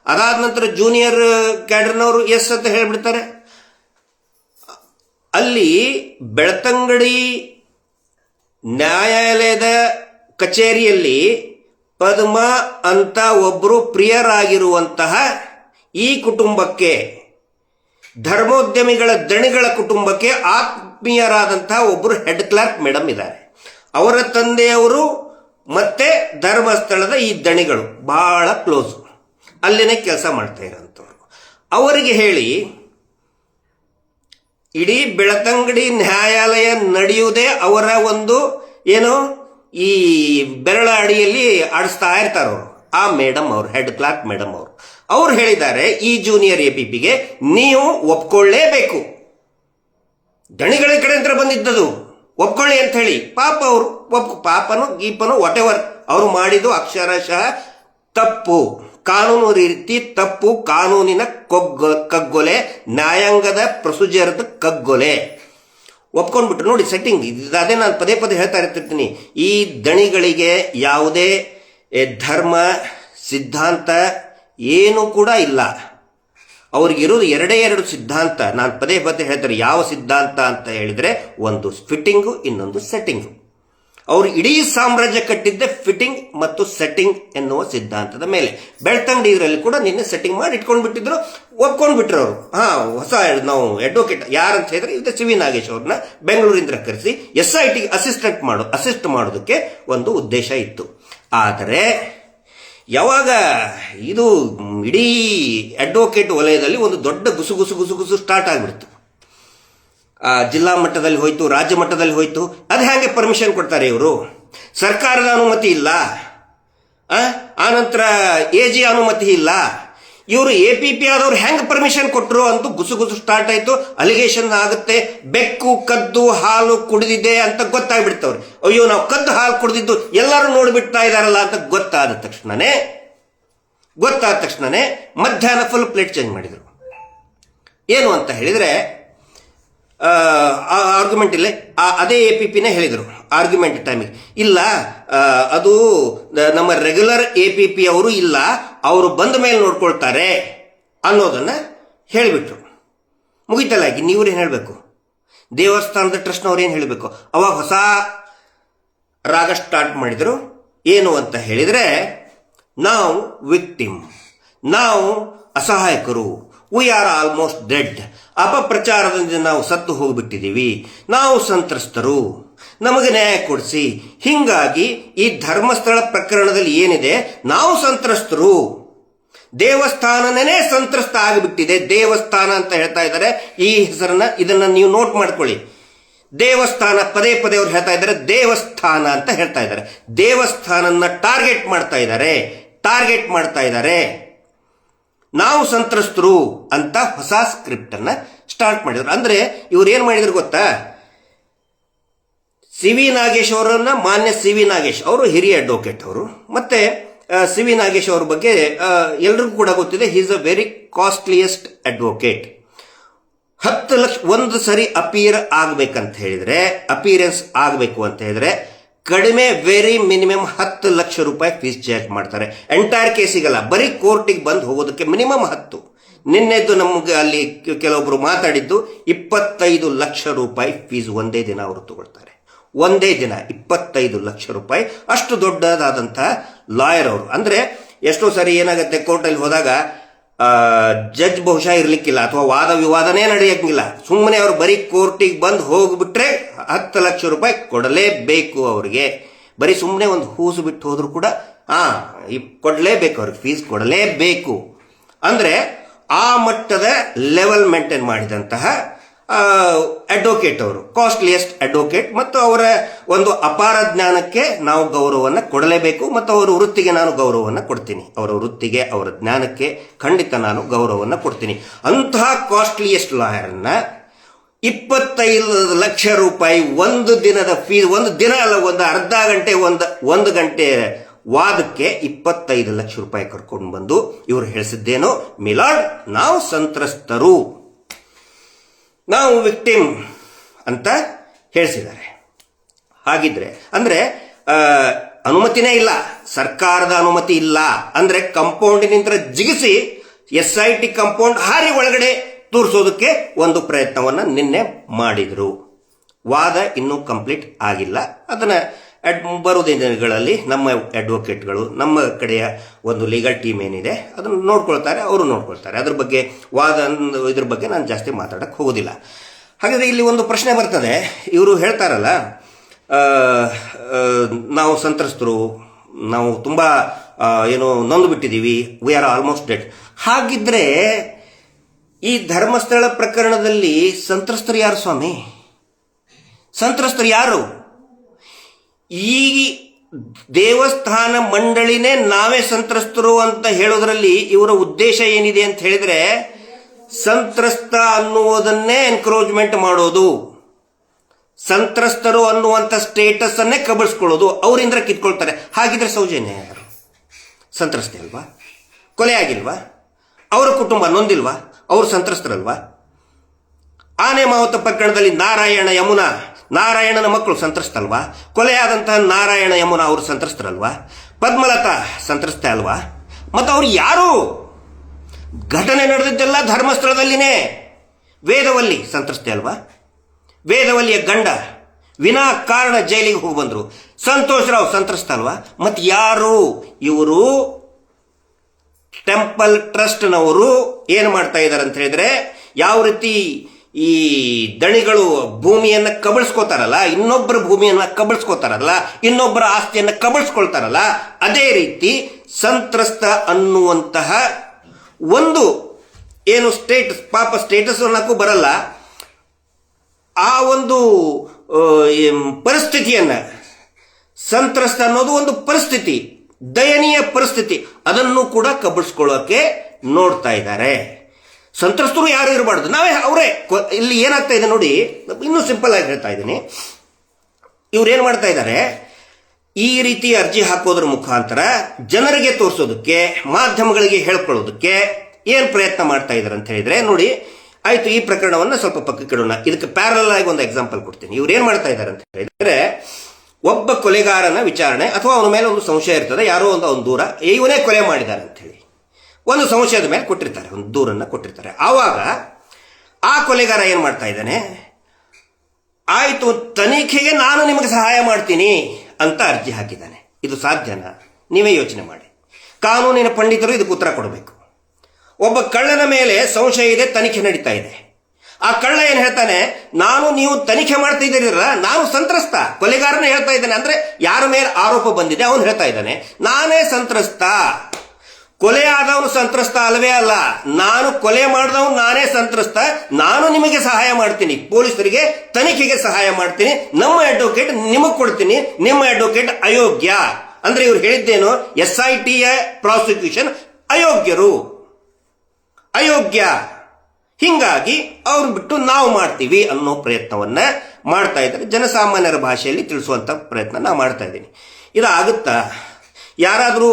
ಅದಾದ ನಂತರ ಜೂನಿಯರ್ ಕ್ಯಾಡರ್ನವರು ಎಸ್ ಅಂತ ಹೇಳಿಬಿಡ್ತಾರೆ. ಅಲ್ಲಿ ಬೆಳ್ತಂಗಡಿ ನ್ಯಾಯಾಲಯದ ಕಚೇರಿಯಲ್ಲಿ ಪದ್ಮ ಅಂತ ಒಬ್ಬರು ಪ್ರಿಯರಾಗಿರುವಂತಹ ಈ ಕುಟುಂಬಕ್ಕೆ, ಧರ್ಮೋದ್ಯಮಿಗಳ ದಣಿಗಳ ಕುಟುಂಬಕ್ಕೆ ಆತ್ಮೀಯರಾದಂತಹ ಒಬ್ಬರು ಹೆಡ್ ಕ್ಲರ್ಕ್ ಮೇಡಮ್ ಇದ್ದಾರೆ. ಅವರ ತಂದೆಯವರು ಮತ್ತೆ ಧರ್ಮಸ್ಥಳದ ಈ ದಣಿಗಳು, ಬಹಳ ಕ್ಲೋಸ್. ಅಲ್ಲಿನೇ ಕೆಲಸ ಮಾಡ್ತಾ ಇರೋಂಥವ್ರು. ಅವರಿಗೆ ಹೇಳಿ ಇಡೀ ಬೆಳತಂಗಡಿ ನ್ಯಾಯಾಲಯ ನಡೆಯುವುದೇ ಅವರ ಒಂದು, ಏನು, ಈ ಬೆರಳ ಅಡಿಯಲ್ಲಿ ಆಡಿಸ್ತಾ ಇರ್ತಾರೆ, ಆ ಮೇಡಮ್ ಅವರು, ಹೆಡ್ ಕ್ಲಾರ್ಕ್ ಮೇಡಮ್ ಅವರು. ಅವ್ರು ಹೇಳಿದ್ದಾರೆ, ಈ ಜೂನಿಯರ್ ಎ ಪಿ ಪಿಗೆ, ನೀವು ಒಪ್ಕೊಳ್ಳೇಬೇಕು. ದಣಿಗಳ ಕಡೆಯಿಂದ ಬಂದಿದ್ದದು, ಒಪ್ಕೊಳ್ಳಿ ಅಂತ ಹೇಳಿ. ಪಾಪ ಅವರು ಒಪ್ ಪಾಪನು, ಗೀಪನು ವಾಟ್ ಎವರ್ ಅವರು ಮಾಡಿದ್ದು ಅಕ್ಷರಶಃ ತಪ್ಪು. ಕಾನೂನು ರೀತಿ ತಪ್ಪು ಕಾನೂನಿನ ಕೊಗ್ಗ, ಕಗ್ಗೊಲೆ, ನ್ಯಾಯಾಂಗದ ಪ್ರೊಸೀಜರ್ದ ಕಗ್ಗೊಲೆ. ಒಪ್ಕೊಂಡ್ಬಿಟ್ರು. ನೋಡಿ ಸೆಟ್ಟಿಂಗ್ ಅದೇ ನಾನು ಪದೇ ಪದೇ ಹೇಳ್ತಾ ಇರ್ತಿರ್ತೀನಿ. ಈ ದಣಿಗಳಿಗೆ ಯಾವುದೇ ಧರ್ಮ, ಸಿದ್ಧಾಂತ ಏನು ಕೂಡ ಇಲ್ಲ. ಅವ್ರಿಗಿರೋದು ಎರಡೇ ಎರಡು ಸಿದ್ಧಾಂತ. ನಾನು ಪದೇ ಪದೇ ಹೇಳ್ತಾರೆ, ಯಾವ ಸಿದ್ಧಾಂತ ಅಂತ ಹೇಳಿದರೆ ಒಂದು ಫಿಟ್ಟಿಂಗು ಇನ್ನೊಂದು ಸೆಟ್ಟಿಂಗು ಅವರು ಇಡೀ ಸಾಮ್ರಾಜ್ಯ ಕಟ್ಟಿದ್ದೆ ಫಿಟ್ಟಿಂಗ್ ಮತ್ತು ಸೆಟ್ಟಿಂಗ್ ಎನ್ನುವ ಸಿದ್ಧಾಂತದ ಮೇಲೆ. ಬೆಳ್ತಂಗಡಿ ಇದರಲ್ಲಿ ಕೂಡ ನಿನ್ನೆ ಸೆಟ್ಟಿಂಗ್ ಮಾಡಿ ಇಟ್ಕೊಂಡು ಬಿಟ್ಟಿದ್ರು ಒಪ್ಕೊಂಡು ಬಿಟ್ರು ಅವರು ಹಾ, ಹೊಸ ನಾವು ಅಡ್ವೊಕೇಟ್ ಯಾರಂತ ಹೇಳಿದ್ರೆ ಇದು ಸಿ ವಿ ನಾಗೇಶ್ ಅವ್ರನ್ನ ಬೆಂಗಳೂರಿಂದ ಕರೆಸಿ ಎಸ್ ಐ ಟಿ ಅಸಿಸ್ಟೆಂಟ್ ಮಾಡು ಅಸಿಸ್ಟ್ ಮಾಡೋದಕ್ಕೆ ಒಂದು ಉದ್ದೇಶ ಇತ್ತು. ಆದರೆ ಯಾವಾಗ ಇದು ಇಡೀ ಅಡ್ವೊಕೇಟ್ ವಲಯದಲ್ಲಿ ಒಂದು ದೊಡ್ಡ ಗುಸು ಗುಸು ಗುಸು ಗುಸು ಸ್ಟಾರ್ಟ್ ಆಗಿಬಿಡ್ತು. ಜಿಲ್ಲಾ ಮಟ್ಟದಲ್ಲಿ ಹೋಯ್ತು, ರಾಜ್ಯ ಮಟ್ಟದಲ್ಲಿ ಹೋಯ್ತು, ಅದು ಹೇಗೆ ಪರ್ಮಿಷನ್ ಕೊಡ್ತಾರೆ ಇವರು? ಸರ್ಕಾರದ ಅನುಮತಿ ಇಲ್ಲ? ಆನಂತರ ಎ ಜಿ ಅನುಮತಿ ಇಲ್ಲ. ಇವರು ಎ ಪಿ ಪಿ ಆದವ್ರು ಹೆಂಗೆ ಪರ್ಮಿಷನ್ ಕೊಟ್ಟರು ಅಂತ ಗುಸು ಗುಸು ಸ್ಟಾರ್ಟ್ ಆಯ್ತು. ಅಲಿಗೇಷನ್ ಆಗುತ್ತೆ. ಬೆಕ್ಕು, ಕದ್ದು, ಹಾಲು ಕುಡಿದಿದೆ ಅಂತ ಗೊತ್ತಾಗ್ಬಿಡ್ತವ್ರು. ಅಯ್ಯೋ, ನಾವು ಕದ್ದು, ಹಾಲು ಕುಡಿದಿದ್ದು ಎಲ್ಲರೂ ನೋಡಿಬಿಡ್ತಾ ಇದಾರಲ್ಲ ಅಂತ ಗೊತ್ತಾದ ತಕ್ಷಣನೇ ಗೊತ್ತಾದ ತಕ್ಷಣನೇ ಮಧ್ಯಾಹ್ನ ಫುಲ್ ಪ್ಲೇಟ್ ಚೇಂಜ್ ಮಾಡಿದರು. ಏನು ಅಂತ ಹೇಳಿದ್ರೆ ಆರ್ಗ್ಯುಮೆಂಟ್ ಇಲ್ಲೇ. ಅದೇ ಎ ಪಿ ಪಿನೇ ಹೇಳಿದರು ಆರ್ಗ್ಯುಮೆಂಟ್ ಟೈಮಿಗೆ ಇಲ್ಲ ಅದು ನಮ್ಮ ರೆಗ್ಯುಲರ್ ಎ ಪಿ ಪಿ ಅವರು ಇಲ್ಲ, ಅವರು ಬಂದ ಮೇಲೆ ನೋಡ್ಕೊಳ್ತಾರೆ ಅನ್ನೋದನ್ನು ಹೇಳಿಬಿಟ್ರು. ಮುಗಿತಲ್ಲ, ಈಗ ಏನು ಹೇಳಬೇಕು? ದೇವಸ್ಥಾನದ ಟ್ರಸ್ಟ್ನವ್ರು ಏನು ಹೇಳಬೇಕು? ಅವಾಗ ಹೊಸ ರಾಗ ಸ್ಟಾರ್ಟ್ ಮಾಡಿದರು. ಏನು ಅಂತ ಹೇಳಿದರೆ, ನಾವು ವಿಕ್ಟಿಮ್ ನಾವು ಅಸಹಾಯಕರು. ವಿ ಆರ್ ಆಲ್ಮೋಸ್ಟ್ ಡೆಡ್ ಅಪಪ್ರಚಾರದಿಂದ ನಾವು ಸತ್ತು ಹೋಗಿಬಿಟ್ಟಿದ್ದೀವಿ. ನಾವು ಸಂತ್ರಸ್ತರು. ನಮಗೆ ನ್ಯಾಯ ಕೊಡಿಸಿ. ಹಿಂಗಾಗಿ ಈ ಧರ್ಮಸ್ಥಳ ಪ್ರಕರಣದಲ್ಲಿ ಏನಿದೆ? ನಾವು ಸಂತ್ರಸ್ತರು. ದೇವಸ್ಥಾನನೇ ಸಂತ್ರಸ್ತ ಆಗಿಬಿಟ್ಟಿದೆ. ದೇವಸ್ಥಾನ ಅಂತ ಹೇಳ್ತಾ ಇದ್ದಾರೆ. ಈ ಹೆಸರನ್ನ ಇದನ್ನ ನೀವು ನೋಟ್ ಮಾಡ್ಕೊಳ್ಳಿ. ದೇವಸ್ಥಾನ ಪದೇ ಪದೇ ಅವ್ರು ಹೇಳ್ತಾ ಇದ್ದಾರೆ. ದೇವಸ್ಥಾನ ಅಂತ ಹೇಳ್ತಾ ಇದ್ದಾರೆ. ದೇವಸ್ಥಾನನ ಟಾರ್ಗೆಟ್ ಮಾಡ್ತಾ ಇದ್ದಾರೆ. ಟಾರ್ಗೆಟ್ ಮಾಡ್ತಾ ಇದ್ದಾರೆ. ನಾವು ಸಂತ್ರಸ್ತರು ಅಂತ ಹೊಸ ಸ್ಕ್ರಿಪ್ಟ್ ಅನ್ನ ಸ್ಟಾರ್ಟ್ ಮಾಡಿದ್ರು. ಅಂದ್ರೆ ಇವ್ರು ಏನ್ ಮಾಡಿದ್ರು ಗೊತ್ತಾ? ಸಿ ವಿ ನಾಗೇಶ್ ಅವರನ್ನ ಮಾನ್ಯ ಸಿ ವಿ ನಾಗೇಶ್, ಅವರು ಹಿರಿಯ ಅಡ್ವೊಕೇಟ್ ಅವರು. ಮತ್ತೆ ಸಿ ವಿ ನಾಗೇಶ್ ಅವ್ರ ಬಗ್ಗೆ ಎಲ್ರಿಗೂ ಕೂಡ ಗೊತ್ತಿದೆ is a very costliest advocate ಹತ್ತು ಲಕ್ಷ, ಒಂದು ಸರಿ ಅಪೀರ್ ಆಗ್ಬೇಕಂತ ಹೇಳಿದ್ರೆ ಅಪೀರೆನ್ಸ್ ಆಗಬೇಕು ಅಂತ ಹೇಳಿದ್ರೆ ಕಡಿಮೆ ವೆರಿ ಮಿನಿಮಮ್ ಹತ್ತು ಲಕ್ಷ ರೂಪಾಯಿ ಫೀಸ್ ಚಾರ್ಜ್ ಮಾಡ್ತಾರೆ. ಎಂಟೈರ್ ಕೇಸಿಗಲ್ಲ ಬರೀ ಕೋರ್ಟಿಗೆ ಬಂದು ಹೋಗೋದಕ್ಕೆ ಮಿನಿಮಮ್ ಹತ್ತು. ನಿನ್ನೆದ್ದು ನಮಗೆ ಅಲ್ಲಿ ಕೆಲವೊಬ್ರು ಮಾತಾಡಿದ್ದು ಇಪ್ಪತ್ತೈದು ಲಕ್ಷ ರೂಪಾಯಿ ಫೀಸ್ ಒಂದೇ ದಿನ ಅವರು ತಗೊಳ್ತಾರೆ. ಒಂದೇ ದಿನ ಇಪ್ಪತ್ತೈದು ಲಕ್ಷ ರೂಪಾಯಿ. ಅಷ್ಟು ದೊಡ್ಡದಾದಂಥ ಲಾಯರ್ ಅವರು. ಅಂದ್ರೆ ಎಷ್ಟೋ ಸರಿ ಏನಾಗುತ್ತೆ ಕೋರ್ಟಲ್ಲಿ ಹೋದಾಗ ಜಡ್ಜ್ ಬಹುಶಃ ಇರ್ಲಿಕ್ಕಿಲ್ಲ ಅಥವಾ ವಾದ ವಿವಾದನೇ ನಡೆಯಂಗಿಲ್ಲ. ಸುಮ್ಮನೆ ಅವ್ರು ಬರೀ ಕೋರ್ಟಿಗೆ ಬಂದು ಹೋಗ್ಬಿಟ್ರೆ ಹತ್ತು ಲಕ್ಷ ರೂಪಾಯಿ ಕೊಡಲೇಬೇಕು ಅವರಿಗೆ. ಬರೀ ಸುಮ್ಮನೆ ಒಂದು ಹೂಸು ಬಿಟ್ಟು ಹೋದ್ರು ಕೂಡ, ಆ, ಈ ಕೊಡಲೇಬೇಕು ಅವ್ರಿಗೆ ಫೀಸ್ ಕೊಡಲೇಬೇಕು. ಅಂದ್ರೆ ಆ ಮಟ್ಟದ ಲೆವೆಲ್ ಮೇಂಟೈನ್ ಮಾಡಿದಂತಹ ಅಡ್ವೊಕೇಟ್ ಅವರು ಕಾಸ್ಟ್ಲಿಯೆಸ್ಟ್ ಅಡ್ವೊಕೇಟ್ ಮತ್ತು ಅವರ ಒಂದು ಅಪಾರ ಜ್ಞಾನಕ್ಕೆ ನಾವು ಗೌರವವನ್ನು ಕೊಡಲೇಬೇಕು. ಮತ್ತು ಅವರ ವೃತ್ತಿಗೆ ನಾನು ಗೌರವವನ್ನು ಕೊಡ್ತೀನಿ. ಅವರ ವೃತ್ತಿಗೆ, ಅವರ ಜ್ಞಾನಕ್ಕೆ ಖಂಡಿತ ನಾನು ಗೌರವವನ್ನು ಕೊಡ್ತೀನಿ. ಅಂತಹ ಕಾಸ್ಟ್ಲಿಯೆಸ್ಟ್ ಲಾಯರ್ನ ಇಪ್ಪತ್ತೈದು ಲಕ್ಷ ರೂಪಾಯಿ ಒಂದು ದಿನದ ಫೀ ಒಂದು ದಿನ ಅಲ್ಲ, ಒಂದು ಅರ್ಧ ಗಂಟೆ, ಒಂದು ಒಂದು ಗಂಟೆ ವಾದಕ್ಕೆ ಇಪ್ಪತ್ತೈದು ಲಕ್ಷ ರೂಪಾಯಿ ಕರ್ಕೊಂಡು ಬಂದು ಇವರು ಹೇಳಿಸಿದ್ದೇನೋ ಮಿಲಾಡ್ ನಾವು ಸಂತ್ರಸ್ತರು. ನಾವು ವಿಕ್ಟಿಮ್ ಅಂತ ಹೇಳಿಸಿದ್ದಾರೆ. ಹಾಗಿದ್ರೆ, ಅಂದ್ರೆ ಅನುಮತಿನೇ ಇಲ್ಲ, ಸರ್ಕಾರದ ಅನುಮತಿ ಇಲ್ಲ, ಅಂದ್ರೆ ಕಂಪೌಂಡಿನಿಂದ ಜಿಗಿಸಿ ಎಸ್ ಐ ಟಿ ಕಂಪೌಂಡ್ ಹಾರಿ ಒಳಗಡೆ ತೋರಿಸೋದಕ್ಕೆ ಒಂದು ಪ್ರಯತ್ನವನ್ನ ನಿನ್ನೆ ಮಾಡಿದ್ರು. ವಾದ ಇನ್ನೂ ಕಂಪ್ಲೀಟ್ ಆಗಿಲ್ಲ. ಅದನ್ನ ಅಡ್ ಬರೋ ದಿನಗಳಲ್ಲಿ ನಮ್ಮ ಅಡ್ವೊಕೇಟ್ಗಳು ನಮ್ಮ ಕಡೆಯ ಒಂದು ಲೀಗಲ್ ಟೀಮ್ ಏನಿದೆ, ಅದನ್ನು ನೋಡ್ಕೊಳ್ತಾರೆ, ಅವರು ನೋಡ್ಕೊಳ್ತಾರೆ. ಅದ್ರ ಬಗ್ಗೆ ವಾದ ಇದ್ರ ಬಗ್ಗೆ ನಾನು ಜಾಸ್ತಿ ಮಾತಾಡಕ್ಕೆ ಹೋಗೋದಿಲ್ಲ. ಹಾಗಾದ್ರೆ ಇಲ್ಲಿ ಒಂದು ಪ್ರಶ್ನೆ ಬರ್ತದೆ. ಇವರು ಹೇಳ್ತಾರಲ್ಲ ನಾವು ಸಂತ್ರಸ್ತರು, ನಾವು ತುಂಬ ಏನು ನೊಂದು ಬಿಟ್ಟಿದ್ದೀವಿ ವಿ ಆರ್ ಆಲ್ಮೋಸ್ಟ್ ಡೆಡ್ ಹಾಗಿದ್ರೆ, ಈ ಧರ್ಮಸ್ಥಳ ಪ್ರಕರಣದಲ್ಲಿ ಸಂತ್ರಸ್ತರು ಯಾರು ಸ್ವಾಮಿ? ಸಂತ್ರಸ್ತರು ಯಾರು? ಈ ದೇವಸ್ಥಾನ ಮಂಡಳಿನೇ ನಾವೇ ಸಂತ್ರಸ್ತರು ಅಂತ ಹೇಳೋದ್ರಲ್ಲಿ ಇವರ ಉದ್ದೇಶ ಏನಿದೆ ಅಂತ ಹೇಳಿದ್ರೆ ಸಂತ್ರಸ್ತ ಅನ್ನುವುದನ್ನೇ ಎನ್ಕ್ರೋಚ್ಮೆಂಟ್ ಮಾಡೋದು. ಸಂತ್ರಸ್ತರು ಅನ್ನುವಂಥ ಸ್ಟೇಟಸ್ ಅನ್ನೇ ಕಬಳಿಸ್ಕೊಳ್ಳೋದು. ಅವರಿಂದ ಕಿತ್ಕೊಳ್ತಾರೆ. ಹಾಗಿದ್ರೆ ಸೌಜನ್ಯ ಯಾರು? ಸಂತ್ರಸ್ತೆ ಅಲ್ವಾ? ಕೊಲೆ ಆಗಿಲ್ವಾ? ಅವರ ಕುಟುಂಬ ನೊಂದಿಲ್ವಾ? ಅವರು ಸಂತ್ರಸ್ತರಲ್ವಾ? ಆನೆ ಮಾವತ ಪ್ರಕರಣದಲ್ಲಿ ನಾರಾಯಣ ಯಮುನಾ ನಾರಾಯಣನ ಮಕ್ಕಳು ಸಂತ್ರಸ್ತಲ್ವಾ? ಕೊಲೆಯಾದಂತಹ ನಾರಾಯಣ ಯಮುನ ಅವರು ಸಂತ್ರಸ್ತರಲ್ವಾ? ಪದ್ಮಲತಾ ಸಂತ್ರಸ್ತೆ ಅಲ್ವಾ? ಮತ್ತು ಅವರು ಯಾರು? ಘಟನೆ ನಡೆದಿದ್ದೆಲ್ಲ ಧರ್ಮಸ್ಥಳದಲ್ಲಿನೇ. ವೇದವಲ್ಲಿ ಸಂತ್ರಸ್ತೆ ಅಲ್ವಾ? ವೇದವಲ್ಲಿಯ ಗಂಡ ವಿನಾ ಕಾರಣ ಜೈಲಿಗೆ ಹೋಗಿ ಬಂದರು. ಸಂತೋಷರಾವ್ ಸಂತ್ರಸ್ತ ಅಲ್ವಾ? ಮತ್ತು ಯಾರು? ಇವರು ಟೆಂಪಲ್ ಟ್ರಸ್ಟ್ನವರು ಏನು ಮಾಡ್ತಾ ಇದ್ದಾರೆ ಅಂತ ಹೇಳಿದ್ರೆ, ಯಾವ ರೀತಿ ಈ ದಣಿಗಳು ಭೂಮಿಯನ್ನ ಕಬಳಿಸ್ಕೋತಾರಲ್ಲ ಇನ್ನೊಬ್ಬರ ಭೂಮಿಯನ್ನ ಕಬಳಿಸ್ಕೋತಾರಲ್ಲ ಇನ್ನೊಬ್ಬರ ಆಸ್ತಿಯನ್ನ ಕಬಳಿಸ್ಕೊಳ್ತಾರಲ್ಲ, ಅದೇ ರೀತಿ ಸಂತ್ರಸ್ತ ಅನ್ನುವಂತಹ ಒಂದು ಏನು ಸ್ಟೇಟಸ್ ಪಾಪ ಸ್ಟೇಟಸ್ ಅನ್ನಕ್ಕೂ ಬರಲ್ಲ. ಆ ಒಂದು ಪರಿಸ್ಥಿತಿಯನ್ನು, ಸಂತ್ರಸ್ತ ಅನ್ನೋದು ಒಂದು ಪರಿಸ್ಥಿತಿ, ದಯನೀಯ ಪರಿಸ್ಥಿತಿ, ಅದನ್ನು ಕೂಡ ಕಬಳಿಸ್ಕೊಳ್ಳೋಕೆ ನೋಡ್ತಾ ಇದ್ದಾರೆ. ಸಂತ್ರಸ್ತರು ಯಾರು ಇರಬಾರ್ದು. ನಾವೇ ಅವರೇ. ಇಲ್ಲಿ ಏನಾಗ್ತಾ ಇದೆ ನೋಡಿ, ಇನ್ನೂ ಸಿಂಪಲ್ ಆಗಿ ಹೇಳ್ತಾ ಇದ್ದೀನಿ. ಇವ್ರು ಏನು ಮಾಡ್ತಾ ಇದ್ದಾರೆ ಈ ರೀತಿ ಅರ್ಜಿ ಹಾಕೋದ್ರ ಮುಖಾಂತರ ಜನರಿಗೆ ತೋರಿಸೋದಕ್ಕೆ, ಮಾಧ್ಯಮಗಳಿಗೆ ಹೇಳ್ಕೊಳ್ಳೋದಕ್ಕೆ ಏನು ಪ್ರಯತ್ನ ಮಾಡ್ತಾ ಇದ್ದಾರೆ ಅಂತ ಹೇಳಿದ್ರೆ, ನೋಡಿ, ಆಯಿತು, ಈ ಪ್ರಕರಣವನ್ನು ಸ್ವಲ್ಪ ಪಕ್ಕಕ್ಕೆ ಇಡೋಣ. ಇದಕ್ಕೆ ಪ್ಯಾರಲ್ ಆಗಿ ಒಂದು ಎಕ್ಸಾಂಪಲ್ ಕೊಡ್ತೀನಿ. ಇವ್ರು ಏನು ಮಾಡ್ತಾ ಇದ್ದಾರೆ ಅಂತ ಹೇಳಿದ್ರೆ, ಒಬ್ಬ ಕೊಲೆಗಾರನ ವಿಚಾರಣೆ ಅಥವಾ ಅವನ ಮೇಲೆ ಒಂದು ಸಂಶಯ ಇರ್ತದೆ, ಯಾರೋ ಒಂದು, ಅವನ ದೂರ, ಇವನೇ ಕೊಲೆ ಮಾಡಿದ್ದಾರೆ ಅಂತ ಹೇಳಿ. ಒಂದು ಸಂಶಯದ ಮೇಲೆ ಕೊಟ್ಟಿರ್ತಾರೆ, ಒಂದು ದೂರನ್ನು ಕೊಟ್ಟಿರ್ತಾರೆ. ಆವಾಗ ಆ ಕೊಲೆಗಾರ ಏನು ಮಾಡ್ತಾ ಇದ್ದಾನೆ? ಆಯಿತು, ತನಿಖೆಗೆ ನಾನು ನಿಮಗೆ ಸಹಾಯ ಮಾಡ್ತೀನಿ ಅಂತ ಅರ್ಜಿ ಹಾಕಿದ್ದಾನೆ. ಇದು ಸಾಧ್ಯನಾ? ನೀವೇ ಯೋಚನೆ ಮಾಡಿ. ಕಾನೂನಿನ ಪಂಡಿತರು ಇದಕ್ಕೆ ಉತ್ತರ ಕೊಡಬೇಕು. ಒಬ್ಬ ಕಳ್ಳನ ಮೇಲೆ ಸಂಶಯ ಇದೆ, ತನಿಖೆ ನಡೀತಾ ಇದೆ. ಆ ಕಳ್ಳ ಏನು ಹೇಳ್ತಾನೆ? ನಾನು ನೀವು ತನಿಖೆ ಮಾಡ್ತಾ ಇದ್ದೀರಲ್ಲ ನಾನು ಸಂತ್ರಸ್ತ. ಕೊಲೆಗಾರನೇ ಹೇಳ್ತಾ ಇದ್ದಾನೆ ಅಂದ್ರೆ ಯಾರ ಮೇಲೆ ಆರೋಪ ಬಂದಿದೆ, ಅವನು ಹೇಳ್ತಾ ಇದ್ದಾನೆ. ನಾನೇ ಸಂತ್ರಸ್ತ. ಕೊಲೆ ಆದವನು ಸಂತ್ರಸ್ತ ಅಲ್ವೇ ಅಲ್ಲ. ನಾನು ಕೊಲೆ ಮಾಡಿದವನು ನಾನೇ ಸಂತ್ರಸ್ತ. ನಾನು ನಿಮಗೆ ಸಹಾಯ ಮಾಡ್ತೀನಿ. ಪೊಲೀಸರಿಗೆ ತನಿಖೆಗೆ ಸಹಾಯ ಮಾಡ್ತೀನಿ. ನಮ್ಮ ಅಡ್ವೊಕೇಟ್ ನಿಮಗೆ ಕೊಡ್ತೀನಿ. ನಿಮ್ಮ ಅಡ್ವೊಕೇಟ್ ಅಯೋಗ್ಯ. ಅಂದ್ರೆ ಇವ್ರು ಹೇಳಿದ್ದೇನು? ಎಸ್ ಐ ಟಿಯ ಪ್ರಾಸಿಕ್ಯೂಷನ್ ಅಯೋಗ್ಯರು. ಅಯೋಗ್ಯ. ಹಿಂಗಾಗಿ ಅವ್ರು ಬಿಟ್ಟು ನಾವು ಮಾಡ್ತೀವಿ ಅನ್ನೋ ಪ್ರಯತ್ನವನ್ನ ಮಾಡ್ತಾ ಇದ್ದಾರೆ. ಜನಸಾಮಾನ್ಯರ ಭಾಷೆಯಲ್ಲಿ ತಿಳಿಸುವಂತ ಪ್ರಯತ್ನ ನಾ ಮಾಡ್ತಾ ಇದ್ದೀನಿ. ಇದಾಗುತ್ತಾ? ಯಾರಾದರೂ